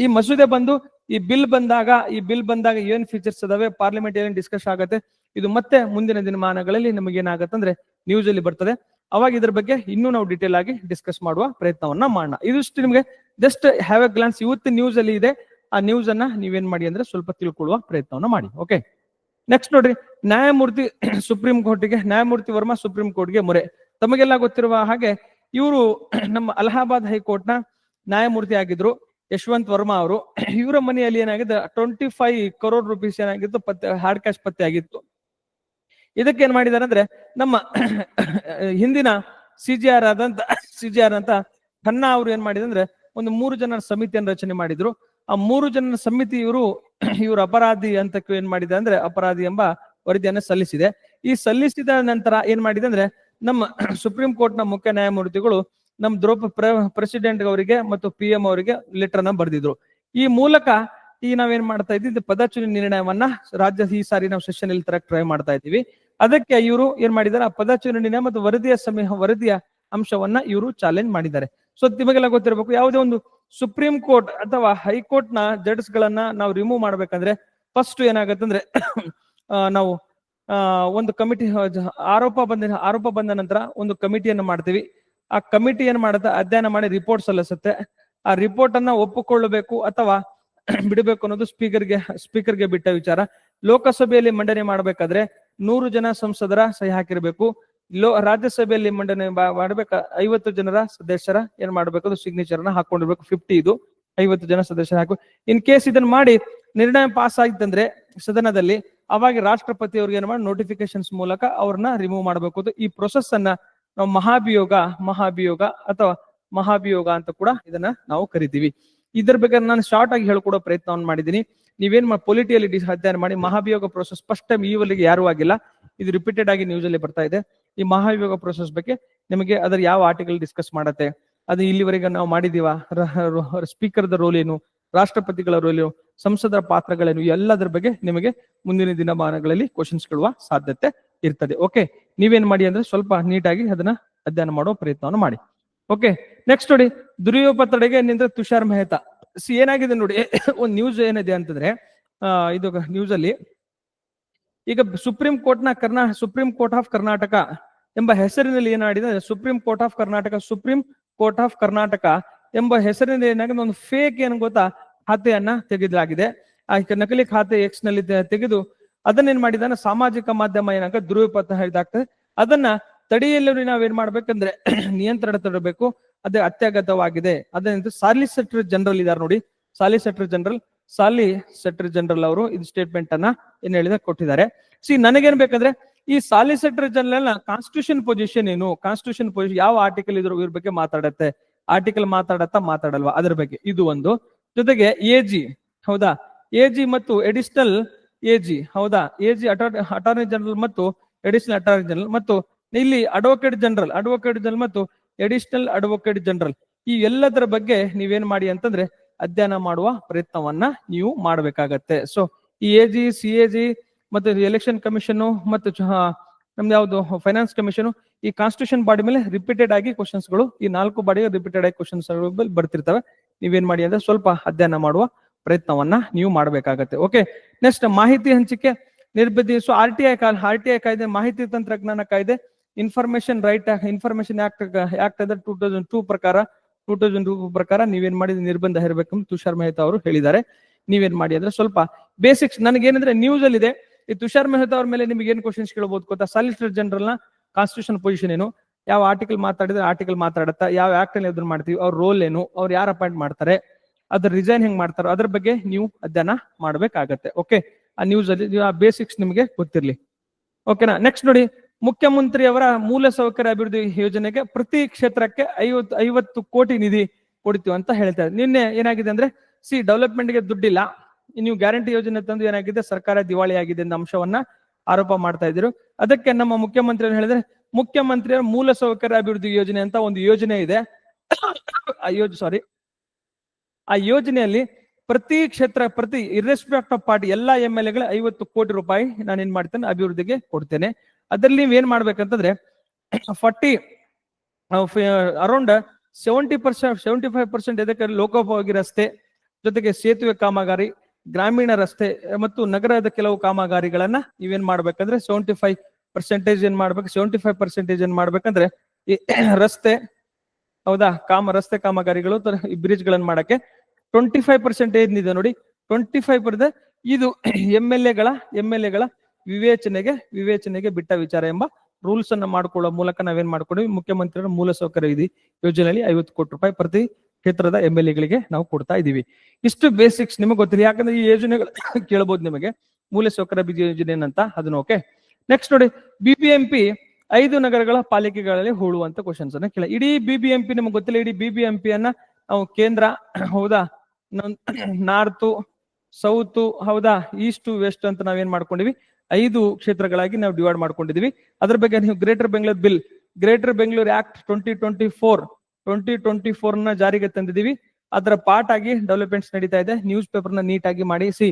A: ಈ ಮಸೂದೆ ಬಂದು, ಈ ಬಿಲ್ ಬಂದಾಗ, ಈ ಬಿಲ್ ಬಂದಾಗ ಏನ್ ಫೀಚರ್ಸ್ ಅದಾವೆ ಪಾರ್ಲಿಮೆಂಟ್ ಏನ್ ಡಿಸ್ಕಸ್ ಆಗತ್ತೆ, ಇದು ಮತ್ತೆ ಮುಂದಿನ ದಿನಮಾನಗಳಲ್ಲಿ ನಮಗೆ ಏನಾಗುತ್ತೆ ಅಂದ್ರೆ ನ್ಯೂಸ್ ಅಲ್ಲಿ ಬರ್ತದೆ. ಅವಾಗ ಇದ್ರ ಬಗ್ಗೆ ಇನ್ನೂ ನಾವು ಡೀಟೇಲ್ ಆಗಿ ಡಿಸ್ಕಸ್ ಮಾಡುವ ಪ್ರಯತ್ನವನ್ನ ಮಾಡೋಣ. ಇದಿಷ್ಟು ನಿಮಗೆ ಜಸ್ಟ್ ಹ್ಯಾವ್ ಎ ಗ್ಲಾನ್ಸ್ ಇವತ್ತು ನ್ಯೂಸ್ ಅಲ್ಲಿ ಇದೆ. ಆ ನ್ಯೂಸ್ ಅನ್ನ ನೀವೇನ್ ಮಾಡಿ ಅಂದ್ರೆ ಸ್ವಲ್ಪ ತಿಳ್ಕೊಳ್ಳುವ ಪ್ರಯತ್ನವನ್ನ ಮಾಡಿ ಓಕೆ ನೆಕ್ಸ್ಟ್ ನೋಡ್ರಿ, ನ್ಯಾಯಮೂರ್ತಿ ಸುಪ್ರೀಂ ಕೋರ್ಟ್ಗೆ, ನ್ಯಾಯಮೂರ್ತಿ ವರ್ಮಾ ಸುಪ್ರೀಂ ಕೋರ್ಟ್ಗೆ ಮೊರೆ. ತಮಗೆಲ್ಲ ಗೊತ್ತಿರುವ ಹಾಗೆ, ಇವರು ನಮ್ಮ ಅಲಹಾಬಾದ್ ಹೈಕೋರ್ಟ್ನ ನ್ಯಾಯಮೂರ್ತಿ ಆಗಿದ್ರು, ಯಶವಂತ್ ವರ್ಮಾ ಅವರು. ಇವರ ಮನೆಯಲ್ಲಿ ಏನಾಗಿದೆ ಟ್ವೆಂಟಿ ಫೈವ್ ಕರೋಡ್ ರುಪೀಸ್ ಏನಾಗಿತ್ತು, ಪತ್ತೆ ಹಾರ್ಡ್ ಕ್ಯಾಶ್ ಪತ್ತೆ ಆಗಿತ್ತು. ಇದಕ್ಕೆ ಏನ್ ಮಾಡಿದಾರೆ ಅಂದ್ರೆ, ನಮ್ಮ ಹಿಂದಿನ ಸಿ ಜಿ ಆರ್ ಆದಂತ, ಸಿ ಜಿ ಆರ್ ಅಂತ ಖನ್ನಾ ಅವರು ಏನ್ ಮಾಡಿದ್ರೆ ಅಂದ್ರೆ, ಒಂದು ಮೂರು ಜನರ ಸಮಿತಿಯನ್ನು ರಚನೆ ಮಾಡಿದ್ರು. ಆ ಮೂರು ಜನರ ಸಮಿತಿ ಇವರು ಇವರು ಅಪರಾಧಿ ಅಂತ ಏನ್ ಮಾಡಿದೆ ಅಂದ್ರೆ ಅಪರಾಧಿ ಎಂಬ ವರದಿಯನ್ನು ಸಲ್ಲಿಸಿದೆ. ಈ ಸಲ್ಲಿಸಿದ ನಂತರ ಏನ್ ಮಾಡಿದೆ ಅಂದ್ರೆ ನಮ್ಮ ಸುಪ್ರೀಂ ಕೋರ್ಟ್ನ ಮುಖ್ಯ ನ್ಯಾಯಮೂರ್ತಿಗಳು ನಮ್ಮ ದ್ರೌಪ ಪ್ರೆಸಿಡೆಂಟ್ ಅವರಿಗೆ ಮತ್ತು ಪಿ ಎಂ ಅವರಿಗೆ ಲೆಟರ್ ಅನ್ನ ಬರೆದಿದ್ರು. ಈ ಮೂಲಕ ಈ ನಾವೇನ್ ಮಾಡ್ತಾ ಇದ್ದೀವಿ ಪದಚುನಿ ನಿರ್ಣಯವನ್ನ ರಾಜ್ಯ ಈ ಸಾರಿ ನಾವು ಸೆಷನ್ ಇಲ್ಲಿ ತರಕ್ ಟ್ರೈ ಮಾಡ್ತಾ ಇದ್ದೀವಿ. ಅದಕ್ಕೆ ಇವರು ಏನ್ ಮಾಡಿದ್ದಾರೆ, ಆ ಪದಚುನಿ ನಿರ್ಣಯ ಮತ್ತು ವರದಿಯ ಸಮಯ ವರದಿಯ ಅಂಶವನ್ನ ಇವರು ಚಾಲೆಂಜ್ ಮಾಡಿದ್ದಾರೆ. ಸೊ ನಿಮಗೆಲ್ಲ ಗೊತ್ತಿರಬೇಕು, ಯಾವುದೇ ಒಂದು ಸುಪ್ರೀಂ ಕೋರ್ಟ್ ಅಥವಾ ಹೈಕೋರ್ಟ್ನ ಜಡ್ಸ್ ಗಳನ್ನ ನಾವು ರಿಮೂವ್ ಮಾಡ್ಬೇಕಂದ್ರೆ ಫಸ್ಟ್ ಏನಾಗತ್ತಂದ್ರೆ ನಾವು ಒಂದು ಕಮಿಟಿ ಆರೋಪ ಬಂದ ಆರೋಪ ಬಂದ ನಂತರ ಒಂದು ಕಮಿಟಿಯನ್ನು ಮಾಡ್ತೀವಿ. ಆ ಕಮಿಟಿ ಏನ್ ಮಾಡುತ್ತೆ ಅಧ್ಯಯನ ಮಾಡಿ ರಿಪೋರ್ಟ್ ಸಲ್ಲಿಸುತ್ತೆ. ಆ ರಿಪೋರ್ಟ್ ಅನ್ನ ಒಪ್ಪಿಕೊಳ್ಳಬೇಕು ಅಥವಾ ಬಿಡಬೇಕು ಅನ್ನೋದು ಸ್ಪೀಕರ್ಗೆ ಸ್ಪೀಕರ್ಗೆ ಬಿಟ್ಟ ವಿಚಾರ. ಲೋಕಸಭೆಯಲ್ಲಿ ಮಂಡನೆ ಮಾಡಬೇಕಾದ್ರೆ ನೂರು ಜನ ಸಂಸದರ ಸಹಿ ಹಾಕಿರ್ಬೇಕು. ಲೋ, ರಾಜ್ಯಸಭೆಯಲ್ಲಿ ಮಂಡನೆ ಮಾಡ್ಬೇಕ? ಐವತ್ತು ಜನರ ಸದಸ್ಯರ ಏನ್ ಮಾಡ್ಬೇಕು? ಸಿಗ್ನೇಚರ್ನ ಹಾಕೊಂಡಿರ್ಬೇಕು. ಫಿಫ್ಟಿ ಇದು. ಐವತ್ತು ಜನ ಸದಸ್ಯರ ಹಾಕು. ಇನ್ ಕೇಸ್ ಇದನ್ನ ಮಾಡಿ ನಿರ್ಣಯ ಪಾಸ್ ಆಗಿತ್ತಂದ್ರೆ ಸದನದಲ್ಲಿ ಅವಾಗ ರಾಷ್ಟ್ರಪತಿ ಅವ್ರಿಗೆ ಏನ್ ಮಾಡಿ? ನೋಟಿಫಿಕೇಶನ್ಸ್ ಮೂಲಕ ಅವ್ರನ್ನ ರಿಮೂವ್ ಮಾಡಬೇಕು. ಈ ಪ್ರೊಸೆಸ್ ಅನ್ನ ನಾವು ಮಹಾಭಿಯೋಗ ಮಹಾಭಿಯೋಗ ಅಥವಾ ಮಹಾಭಿಯೋಗ ಅಂತ ಕೂಡ ಇದನ್ನ ನಾವು ಕರಿತೀವಿ. ಇದ್ರ ಬಗ್ಗೆ ನಾನು ಶಾರ್ಟ್ ಆಗಿ ಹೇಳ್ಕೊಡೋ ಪ್ರಯತ್ನವನ್ನು ಮಾಡಿದ್ದೀನಿ. ನೀವೇನ್ ಪೊಲಿಟಿಯಲ್ಲಿ ಅಧ್ಯಯನ ಮಾಡಿ ಮಹಾಭಿಯೋಗ ಪ್ರೊಸೆಸ್ ಫಸ್ಟ್ ಟೈಮ್ ಯಾರು ಆಗಿಲ್ಲ. ಇದು ರಿಪೀಟೆಡ್ ಆಗಿ ನ್ಯೂಸ್ ಅಲ್ಲಿ ಬರ್ತಾ ಇದೆ. ಈ ಮಹಾಯೋಗ ಪ್ರೊಸೆಸ್ ಬಗ್ಗೆ ನಿಮಗೆ ಅದರ ಯಾವ ಆರ್ಟಿಕಲ್ ಡಿಸ್ಕಸ್ ಮಾಡತ್ತೆ? ಅದು ಇಲ್ಲಿವರೆಗೆ ನಾವು ಮಾಡಿದೀವ ಸ್ಪೀಕರ್ ದ ರೋಲ್ ಏನು? ರಾಷ್ಟ್ರಪತಿಗಳ ರೋಲ್ ಏನು? ಸಂಸದರ ಪಾತ್ರಗಳೇನು? ಎಲ್ಲದರ ಬಗ್ಗೆ ನಿಮಗೆ ಮುಂದಿನ ದಿನಮಾನಗಳಲ್ಲಿ ಕ್ವಶನ್ಸ್ ಕೇಳುವ ಸಾಧ್ಯತೆ ಇರ್ತದೆ. ಓಕೆ ನೀವೇನ್ ಮಾಡಿ ಅಂದ್ರೆ ಸ್ವಲ್ಪ ನೀಟಾಗಿ ಅದನ್ನ ಅಧ್ಯಯನ ಮಾಡೋ ಪ್ರಯತ್ನವನ್ನು ಮಾಡಿ. ಓಕೆ ನೆಕ್ಸ್ಟ್ ನೋಡಿ, ದುರ್ಯೋಪ ತಡೆಗೆ ನಿಂತ ತುಷಾರ್ ಮೆಹ್ತಾ. ಸಿ, ಏನಾಗಿದೆ ನೋಡಿ? ಒಂದು ನ್ಯೂಸ್ ಏನಿದೆ ಅಂತಂದ್ರೆ ಇದು ನ್ಯೂಸ್ ಅಲ್ಲಿ ಈಗ ಸುಪ್ರೀಂ ಕೋರ್ಟ್ನ ಕರ್ನಾ ಸುಪ್ರೀಂ ಕೋರ್ಟ್ ಆಫ್ ಕರ್ನಾಟಕ ಎಂಬ ಹೆಸರಿನಲ್ಲಿ ಏನಾಡಿದೆ? Supreme court of Karnataka supreme court of Karnataka ಎಂಬ ಹೆಸರಿನಲ್ಲಿ ಏನಾಗಿದೆ ಒಂದು ಫೇಕ್ ಏನು ಗೊತ್ತಾ? ಖಾತೆಯನ್ನ ತೆಗೆದಲಾಗಿದೆ. ಆ ನಕಲಿ ಖಾತೆ ಎಕ್ಸ್ನಲ್ಲಿ ತೆಗೆದು ತೆಗೆದು ಅದನ್ನೇನ್ ಮಾಡಿದಾನೆ ಸಾಮಾಜಿಕ ಮಾಧ್ಯಮ ಏನಾಗ ದುರುಪಯೋಗ ಇದಾಗ್ತದೆ ಅದನ್ನ ತಡೆಯಲು ನಾವೇನ್ ಮಾಡ್ಬೇಕಂದ್ರೆ ನಿಯಂತ್ರಣ ತರಬೇಕು. ಅದೇ ಅತ್ಯಗತವಾಗಿದೆ ಅದೇನಂತ ಸಾಲಿಸಿಟರ್ ಜನರಲ್ ಇದಾರೆ ನೋಡಿ. ಸಾಲಿಸಿಟರ್ ಜನರಲ್ ಸಾಲಿ ಜನರಲ್ ಅವರು ಇದು ಸ್ಟೇಟ್ಮೆಂಟ್ ಅನ್ನ ಏನ್ ಹೇಳಿದ? ಕೊಟ್ಟಿದ್ದಾರೆ. ಸಿ ನನಗೇನ್ ಬೇಕಂದ್ರೆ ಈ ಸಾಲಿಸಿಟರ್ ಜನರಲ್ ಕಾನ್ಸ್ಟಿಟ್ಯೂಷನ್ ಪೊಸಿಷನ್ ಏನು? ಕಾನ್ಸ್ಟಿಟ್ಯೂಷನ್ ಪೊಸಿಷನ್ ಯಾವ ಆರ್ಟಿಕಲ್ ಇದ್ರ ಇದ್ರ ಬಗ್ಗೆ ಮಾತಾಡತ್ತೆ. ಆರ್ಟಿಕಲ್ ಮಾತಾಡತ್ತಾ ಮಾತಾಡಲ್ವಾ? ಅದ್ರ ಬಗ್ಗೆ. ಇದು ಒಂದು. ಜೊತೆಗೆ ಎ ಜಿ ಹೌದಾ? ಎ ಜಿ ಮತ್ತು ಎಡಿಷನಲ್ ಎ ಜಿ ಹೌದಾ? ಎ ಜಿ ಅಟಾರ್ನಿ ಜನರಲ್ ಮತ್ತು ಎಡಿಷನಲ್ ಅಟಾರ್ನಿ ಜನರಲ್ ಮತ್ತು ಇಲ್ಲಿ ಅಡ್ವೊಕೇಟ್ ಜನರಲ್ ಅಡ್ವೊಕೇಟ್ ಜನರಲ್ ಮತ್ತು ಎಡಿಷನಲ್ ಅಡ್ವೊಕೇಟ್ ಜನರಲ್ ಈ ಎಲ್ಲದರ ಬಗ್ಗೆ ನೀವೇನ್ ಮಾಡಿ ಅಂತಂದ್ರೆ ಅಧ್ಯಯನ ಮಾಡುವ ಪ್ರಯತ್ನವನ್ನ ನೀವು ಮಾಡಬೇಕಾಗತ್ತೆ. ಸೊ ಈ A G C A G ಮತ್ತು ಎಲೆಕ್ಷನ್ ಕಮಿಷನ್ ಮತ್ತು ನಮ್ದು ಯಾವ್ದು ಫೈನಾನ್ಸ್ ಕಮಿಷನ್ ಈ ಕಾನ್ಸ್ಟಿಟ್ಯೂಷನ್ ಬಾಡಿ ಮೇಲೆ ರಿಪೀಟೆಡ್ ಆಗಿ ಕ್ವಶನ್ಸ್ಗಳು, ಈ ನಾಲ್ಕು ಬಾಡಿಗೆ ರಿಪೀಟೆಡ್ ಆಗಿ ಕ್ವಶನ್ಸ್ ಬರ್ತಿರ್ತವೆ. ನೀವೇನ್ ಮಾಡಿ ಅಂದ್ರೆ ಸ್ವಲ್ಪ ಅಧ್ಯಯನ ಮಾಡುವ ಪ್ರಯತ್ನವನ್ನ ನೀವು ಮಾಡಬೇಕಾಗತ್ತೆ. ಓಕೆ ನೆಕ್ಸ್ಟ್ ಮಾಹಿತಿ ಹಂಚಿಕೆ ನಿರ್ಬಂಧಿ so R T I call R T I ಕಾಯ್ದೆ, ಮಾಹಿತಿ ತಂತ್ರಜ್ಞಾನ ಕಾಯ್ದೆ information right information act act ಅದ ಟೂ ತೌಸಂಡ್ ಟೂ ಪ್ರಕಾರ ಟೂ ತೌಸಂಡ್ ಟೂ ಪ್ರಕಾರ ನೀವೇನ್ ಮಾಡಿದ ನಿರ್ಬಂಧ ಇರಬೇಕಂತ ತುಷಾರ್ ಮೆಹ್ತಾ ಅವರು ಹೇಳಿದ್ದಾರೆ. ನೀವೇನ್ ಮಾಡಿ ಅಂದ್ರೆ ಸ್ವಲ್ಪ ಬೇಸಿಕ್ಸ್ ನನಗೇನಂದ್ರೆ ನ್ಯೂಸ್ ಅಲ್ಲಿ ಇದೆ ಈ ತುಷಾರ್ ಮೆಹ್ತಾ ಅವ್ರ ಮೇಲೆ ನಿಮಗೆ ಏನ್ ಕ್ವಶನ್ಸ್ ಕೇಳಬಹುದು ಗೊತ್ತಾ? ಸಾಲಿಸಿಟರ್ ಜನರಲ್ನ ಕಾನ್ಸ್ಟಿಟ್ಯೂಷನ್ ಪೊಸಿಷನ್ ಏನು? ಯಾವ ಆರ್ಟಿಕಲ್ ಮಾತಾಡಿದ್ರೆ ಆರ್ಟಿಕಲ್ ಮಾತಾಡತ್ತಾ? ಯಾವ ಆಕ್ಟ್ ಅಲ್ಲಿ ಅದನ್ನ ಮಾಡ್ತೀವಿ? ಅವ್ರ ರೋಲ್ ಏನು? ಅವ್ರು ಯಾರು ಅಪಾಯಿಂಟ್ ಮಾಡ್ತಾರೆ? ಅದ್ರ ರಿಸೈನ್ ಹೆಂಗ್ ಮಾಡ್ತಾರೋ? ಅದ್ರ ಬಗ್ಗೆ ನೀವು ಅಧ್ಯಯನ ಮಾಡ್ಬೇಕಾಗತ್ತೆ. ಓಕೆ ಆ ನ್ಯೂಸ್ ಅಲ್ಲಿ ಆ ಬೇಸಿಕ್ಸ್ ನಿಮಗೆ ಗೊತ್ತಿರ್ಲಿ. ಓಕೆನಾ ನೆಕ್ಸ್ಟ್ ನೋಡಿ, ಮುಖ್ಯಮಂತ್ರಿಯವರ ಮೂಲ ಸೌಕರ್ಯ ಅಭಿವೃದ್ಧಿ ಯೋಜನೆಗೆ ಪ್ರತಿ ಕ್ಷೇತ್ರಕ್ಕೆ ಐವತ್ತು ಐವತ್ತು ಕೋಟಿ ನಿಧಿ ಕೊಡ್ತೀವಿ ಅಂತ ಹೇಳ್ತಾರೆ ನಿನ್ನೆ ಏನಾಗಿದೆ ಅಂದ್ರೆ, ಸಿ ಡೆವಲಪ್ಮೆಂಟ್ಗೆ ದುಡ್ಡಿಲ್ಲ. ನೀವು ಗ್ಯಾರಂಟಿ ಯೋಜನೆ ತಂದು ಏನಾಗಿದೆ, ಸರ್ಕಾರ ದಿವಾಳಿ ಆಗಿದೆ ಎಂದ ಅಂಶವನ್ನ ಆರೋಪ ಮಾಡ್ತಾ ಇದ್ರು ಅದಕ್ಕೆ ನಮ್ಮ ಮುಖ್ಯಮಂತ್ರಿ ಹೇಳಿದ್ರೆ ಮುಖ್ಯಮಂತ್ರಿಯ ಮೂಲ ಸೌಕರ್ಯ ಅಭಿವೃದ್ಧಿ ಯೋಜನೆ ಅಂತ ಒಂದು ಯೋಜನೆ ಇದೆ. ಆ ಸಾರಿ ಆ ಯೋಜನೆಯಲ್ಲಿ ಪ್ರತಿ ಕ್ಷೇತ್ರ, ಪ್ರತಿ ಇರ್ರೆಸ್ಪೆಕ್ಟ್ ಆಫ್ ಪಾರ್ಟಿ ಎಲ್ಲಾ ಎಂ ಎಲ್ ಎಗಳ ಐವತ್ತು ಕೋಟಿ ರೂಪಾಯಿ ನಾನು ಏನ್ ಮಾಡ್ತೇನೆ, ಅಭಿವೃದ್ಧಿಗೆ ಕೊಡ್ತೇನೆ. ಅದ್ರಲ್ಲಿ ನೀವ್ ಏನ್ ಮಾಡ್ಬೇಕಂತಂದ್ರೆ, forty around seventy percent seventy five percent ಎದಕ್ಕೆ ಲೋಕೋಪಯೋಗಿ ರಸ್ತೆ ಜೊತೆಗೆ ಸೇತುವೆ ಕಾಮಗಾರಿ ಗ್ರಾಮೀಣ ರಸ್ತೆ ಮತ್ತು ನಗರದ ಕೆಲವು ಕಾಮಗಾರಿಗಳನ್ನ ನೀವೇನ್ ಮಾಡ್ಬೇಕಂದ್ರೆ ಸೆವೆಂಟಿ ಫೈವ್ ಪರ್ಸೆಂಟೇಜ್ ಏನ್ ಮಾಡ್ಬೇಕು ಸೆವೆಂಟಿ ಫೈವ್ ಪರ್ಸೆಂಟೇಜ್ ಏನ್ ಮಾಡ್ಬೇಕಂದ್ರೆ ಈ ರಸ್ತೆ, ಹೌದಾ, ಕಾಮ, ರಸ್ತೆ ಕಾಮಗಾರಿಗಳು ಈ ಬ್ರಿಡ್ಜ್ ಗಳನ್ನ ಮಾಡಕ್ಕೆ ಟ್ವೆಂಟಿ ಫೈವ್ ಪರ್ಸೆಂಟ್ ಏನಿದೆ ನೋಡಿ ಟ್ವೆಂಟಿ ಫೈವ್ ಪರ್ಸೆಂಟ್ ಇದು ಎಂ ಎಲ್ ಎಗಳ ಎಂ ಎಲ್ ಎಗಳ ವಿವೇಚನೆಗೆ ವಿವೇಚನೆಗೆ ಬಿಟ್ಟ ವಿಚಾರ ಎಂಬ ರೂಲ್ಸ್ ಅನ್ನ ಮಾಡ್ಕೊಳ್ಳೋ ಮೂಲಕ ನಾವೇನ್ ಮಾಡ್ಕೊಂಡ್ವಿ ಮುಖ್ಯಮಂತ್ರಿಗಳ ಮೂಲ ಸೌಕರ್ಯ ನಿಧಿ ಯೋಜನೆಯಲ್ಲಿ ಐವತ್ತು ಕೋಟಿ ರೂಪಾಯಿ ಪ್ರತಿ ಕ್ಷೇತ್ರದ ಎಂ ಎಲ್ ಎಗಳಿಗೆ ನಾವು ಕೊಡ್ತಾ ಇದೀವಿ ಇಷ್ಟು ಬೇಸಿಕ್ಸ್ ನಿಮಗೆ ಗೊತ್ತಿಲ್ಲ ಯಾಕಂದ್ರೆ ಈ ಯೋಜನೆಗಳು ಕೇಳಬಹುದು ನಿಮಗೆ. ಮೂಲ ಸೌಕರ್ಯ ಬೀಜ ಯೋಜನೆ ಏನಂತ ಅದನ್ನ ಓಕೆ ನೆಕ್ಸ್ಟ್ ನೋಡಿ ಬಿಬಿಎಂಪಿ ಐದು ನಗರಗಳ ಪಾಲಿಕೆಗಳಲ್ಲಿ ಹೂಳುವಂತ ಕ್ವಶನ್ಸ್ ಅನ್ನ ಕೇಳ. ಇಡೀ ಬಿಬಿಎಂಪಿ ನಿಮ್ಗೆ ಗೊತ್ತಿಲ್ಲ, ಇಡೀ ಬಿಬಿಎಂಪಿ ಅನ್ನ ನಾವು ಕೇಂದ್ರ, ಹೌದಾ? ನಾರ್ತು, ಸೌತ್, ಹೌದಾ? ಈಸ್ಟ್, ವೆಸ್ಟ್ ಅಂತ ನಾವೇನ್ ಮಾಡ್ಕೊಂಡಿವಿ? ಐದು ಕ್ಷೇತ್ರಗಳಾಗಿ ನಾವು ಡಿವೈಡ್ ಮಾಡ್ಕೊಂಡಿದೀವಿ. ಅದ್ರ ಬಗ್ಗೆ ನೀವು greater Bengaluru bill greater Bengaluru act twenty twenty four twenty twenty ಫೋರ್ನ ಜಾರಿಗೆ ತಂದಿದೀವಿ ಅದರ ಪಾರ್ಟ್ ಆಗಿ ಡೆವಲಪ್ಮೆಂಟ್ಸ್ ನಡೀತಾ ಇದೆ. ನ್ಯೂಸ್ ಪೇಪರ್ನ ನೀಟ್ ಆಗಿ ಮಾಡಿ, ಸಿ.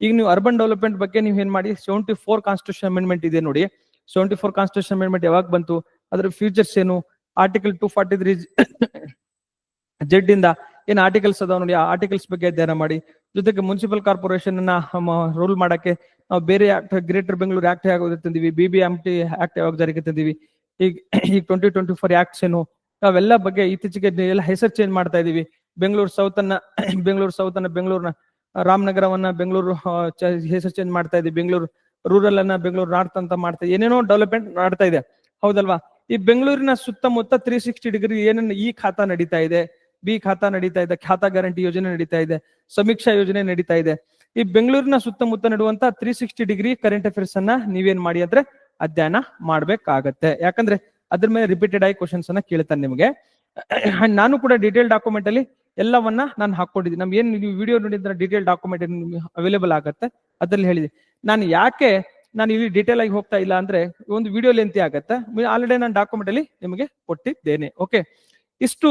A: ಈಗ ನೀವು ಅರ್ಬನ್ ಡೆವಲಪ್ಮೆಂಟ್ ಬಗ್ಗೆ ನೀವು ಏನ್ ಮಾಡಿ? ಸೆವೆಂಟಿ ಫೋರ್ ಕಾನ್ಸ್ಟಿಟ್ಯೂಷನ್ ಅಮೆಂಡ್ಮೆಂಟ್ ಇದೆ ನೋಡಿ. ಸೆವೆಂಟಿ ಫೋರ್ ಕಾನ್ಸ್ಟಿಟ್ಯೂಷನ್ ಅಮೆಂಡ್ಮೆಂಟ್ ಯಾವಾಗ ಬಂತು? ಅದ್ರ ಫ್ಯೂಚರ್ಸ್ ಏನು? Article two forty three Z ಇಂದ ಏನ್ ಆರ್ಟಿಕಲ್ಸ್ ಅದಾವ ನೋಡಿ? ಆ ಆರ್ಟಿಕಲ್ಸ್ ಬಗ್ಗೆ ಅಧ್ಯಯನ ಮಾಡಿ. ಜೊತೆಗೆ ಮುನ್ಸಿಪಲ್ ಕಾರ್ಪೊರೇಷನ್ನ ರೂಲ್ ಮಾಡಕ್ಕೆ ನಾವು ಬೇರೆ ಆಕ್ಟ್ ಗ್ರೇಟರ್ ಬೆಂಗಳೂರು ಆಕ್ಟ್ ಯಾವಾಗ ತಂದಿವಿ? B B M T act ಯಾವಾಗ ಜಾರಿಗೆ ತಂದಿವಿ? ಈಗ ಈಗ ಟ್ವೆಂಟಿ ಟ್ವೆಂಟಿ ಫೋರ್ ಆಕ್ಟ್ಸ್ ಏನು? ಅವೆಲ್ಲ ಬಗ್ಗೆ ಇತ್ತೀಚೆಗೆ ಎಲ್ಲ ಹೆಸರು ಚೇಂಜ್ ಮಾಡ್ತಾ ಇದೀವಿ ಬೆಂಗಳೂರು ಸೌತ್ ಅನ್ನ, ಬೆಂಗಳೂರು ಸೌತ್ ಅನ್ನ, ಬೆಂಗಳೂರಿನ ರಾಮನಗರವನ್ನ ಬೆಂಗಳೂರು ಹೆಸರು ಚೇಂಜ್ ಮಾಡ್ತಾ ಇದ್ದೀವಿ. ಬೆಂಗಳೂರು ರೂರಲ್ ಅನ್ನ ಬೆಂಗಳೂರು ನಾರ್ತ್ ಅಂತ ಮಾಡ್ತಾ ಏನೇನೋ ಡೆವಲಪ್ಮೆಂಟ್ ಮಾಡ್ತಾ ಇದೆ. ಹೌದಲ್ವಾ? ಈ ಬೆಂಗಳೂರಿನ ಸುತ್ತಮುತ್ತ ತ್ರೀ ಸಿಕ್ಸ್ಟಿ ಡಿಗ್ರಿ ಏನನ್ನ ಈ ಖಾತಾ ನಡೀತಾ ಇದೆ, ಬಿ ಖಾತಾ ನಡೀತಾ ಇದೆ, ಖಾತಾ ಗ್ಯಾರಂಟಿ ಯೋಜನೆ ನಡೀತಾ ಇದೆ, ಸಮೀಕ್ಷಾ ಯೋಜನೆ ನಡೀತಾ ಇದೆ. ಈ ಬೆಂಗಳೂರಿನ ಸುತ್ತಮುತ್ತ ನಡುವಂತ three sixty degree current affairs ಅನ್ನ ನೀವೇನ್ ಮಾಡಿ ಅಂದ್ರೆ ಅಧ್ಯಯನ ಮಾಡ್ಬೇಕಾಗತ್ತೆ. ಯಾಕಂದ್ರೆ ಅದ್ರ ಮೇಲೆ ರಿಪೀಟೆಡ್ ಆಗಿ ಕ್ವಶನ್ಸ್ ಅನ್ನ ಕೇಳ್ತಾನೆ ನಿಮಗೆ. ನಾನು ಕೂಡ ಡೀಟೇಲ್ ಡಾಕ್ಯುಮೆಂಟ್ ಅಲ್ಲಿ ಎಲ್ಲವನ್ನ ನಾನು ಹಾಕೊಂಡಿದ್ದೀನಿ ನಮ್ಗೆ ಏನ್ ನೀವು ವಿಡಿಯೋ ನೋಡಿದ್ರೆ ಡೀಟೇಲ್ ಡಾಕ್ಯುಮೆಂಟ್ ಅವೈಲೇಬಲ್ ಆಗುತ್ತೆ, ಅದ್ರಲ್ಲಿ ಹೇಳಿದೆ. ನಾನು ಯಾಕೆ ನಾನು ಇಲ್ಲಿ ಡೀಟೇಲ್ ಆಗಿ ಹೋಗ್ತಾ ಇಲ್ಲ ಅಂದ್ರೆ ಒಂದು ವಿಡಿಯೋ ಲೆಂತಿ ಆಗತ್ತೆ. ಆಲ್ರೆಡಿ ನಾನು ಡಾಕ್ಯುಮೆಂಟ್ ಅಲ್ಲಿ ನಿಮಗೆ ಕೊಟ್ಟಿದ್ದೇನೆ. ಓಕೆ ಇಷ್ಟು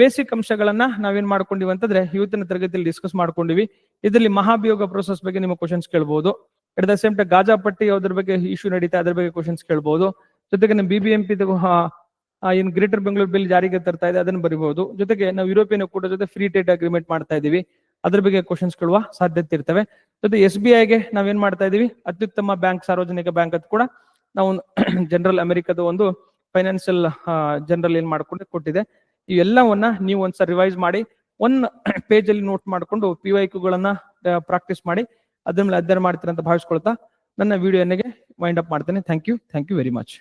A: ಬೇಸಿಕ್ ಅಂಶಗಳನ್ನ ನಾವೇನ್ ಮಾಡ್ಕೊಂಡಿವಿ ಅಂತಂದ್ರೆ ಇವತ್ತಿನ ತರಗತಿಯಲ್ಲಿ ಡಿಸ್ಕಸ್ ಮಾಡ್ಕೊಂಡಿವಿ. ಇದರಲ್ಲಿ ಮಹಾಭಿಯೋಗ ಪ್ರೋಸೆಸ್ ಬಗ್ಗೆ ನಿಮ್ಮ questions ಕೇಳ್ಬಹುದು at the same time Gaza ಪಟ್ಟಿ ಅದ್ರ ಬಗ್ಗೆ ಇಶ್ಯೂ ನಡೀತಾ ಅದ್ರ ಬಗ್ಗೆ ಕ್ವಶನ್ಸ್ ಕೇಳ್ಬಹುದು ಜೊತೆಗೆ ನಮ್ಮ ಬಿ ಬಿ ಎಂ ಪಿ ಏನು ಗ್ರೇಟರ್ ಬೆಂಗಳೂರು ಬಿಲ್ ಜಾರಿಗೆ ತರ್ತಾ ಇದೆ, ಅದನ್ನ ಬರಿಬಹುದು. ಜೊತೆಗೆ ನಾವು ಯುರೋಪಿಯನ್ ಒಕ್ಕೂಟ ಜೊತೆ ಫ್ರೀ ಟ್ರೇಡ್ ಅಗ್ರಿಮೆಂಟ್ ಮಾಡ್ತಾ ಇದೀವಿ ಅದ್ರ ಬಗ್ಗೆ ಕ್ವಶನ್ಸ್ ಕೇಳುವ ಸಾಧ್ಯತೆ ಇರ್ತವೆ. ಜೊತೆ ಎಸ್ ಬಿ ಐಗೆ ನಾವೇನ್ ಮಾಡ್ತಾ ಇದೀವಿ ಅತ್ಯುತ್ತಮ ಬ್ಯಾಂಕ್ ಸಾರ್ವಜನಿಕ ಬ್ಯಾಂಕ್ ಅದು ಕೂಡ ನಾವು ಜನರಲ್ ಅಮೆರಿಕದ ಒಂದು ಫೈನಾನ್ಷಿಯಲ್ ಜನರಲ್ ಏನ್ ಮಾಡ್ಕೊಂಡು ಕೊಟ್ಟಿದೆ. ಇವೆಲ್ಲವನ್ನ ನೀವು ಒಂದ್ಸಲ ರಿವೈಸ್ ಮಾಡಿ ಒನ್ ಪೇಜ್ ಅಲ್ಲಿ ನೋಟ್ ಮಾಡ್ಕೊಂಡು ಪಿ ವೈ ಗಳನ್ನ ಪ್ರಾಕ್ಟೀಸ್ ಮಾಡಿ, ಅದ್ರ ಮೇಲೆ ಅಧ್ಯಯನ ಮಾಡ್ತೀರ ಅಂತ ಭಾವಿಸ್ಕೊಳ್ತಾ ನನ್ನ ವಿಡಿಯೋ ವೈಂಡ್ ಅಪ್ ಮಾಡ್ತೇನೆ. Thank you thank you very much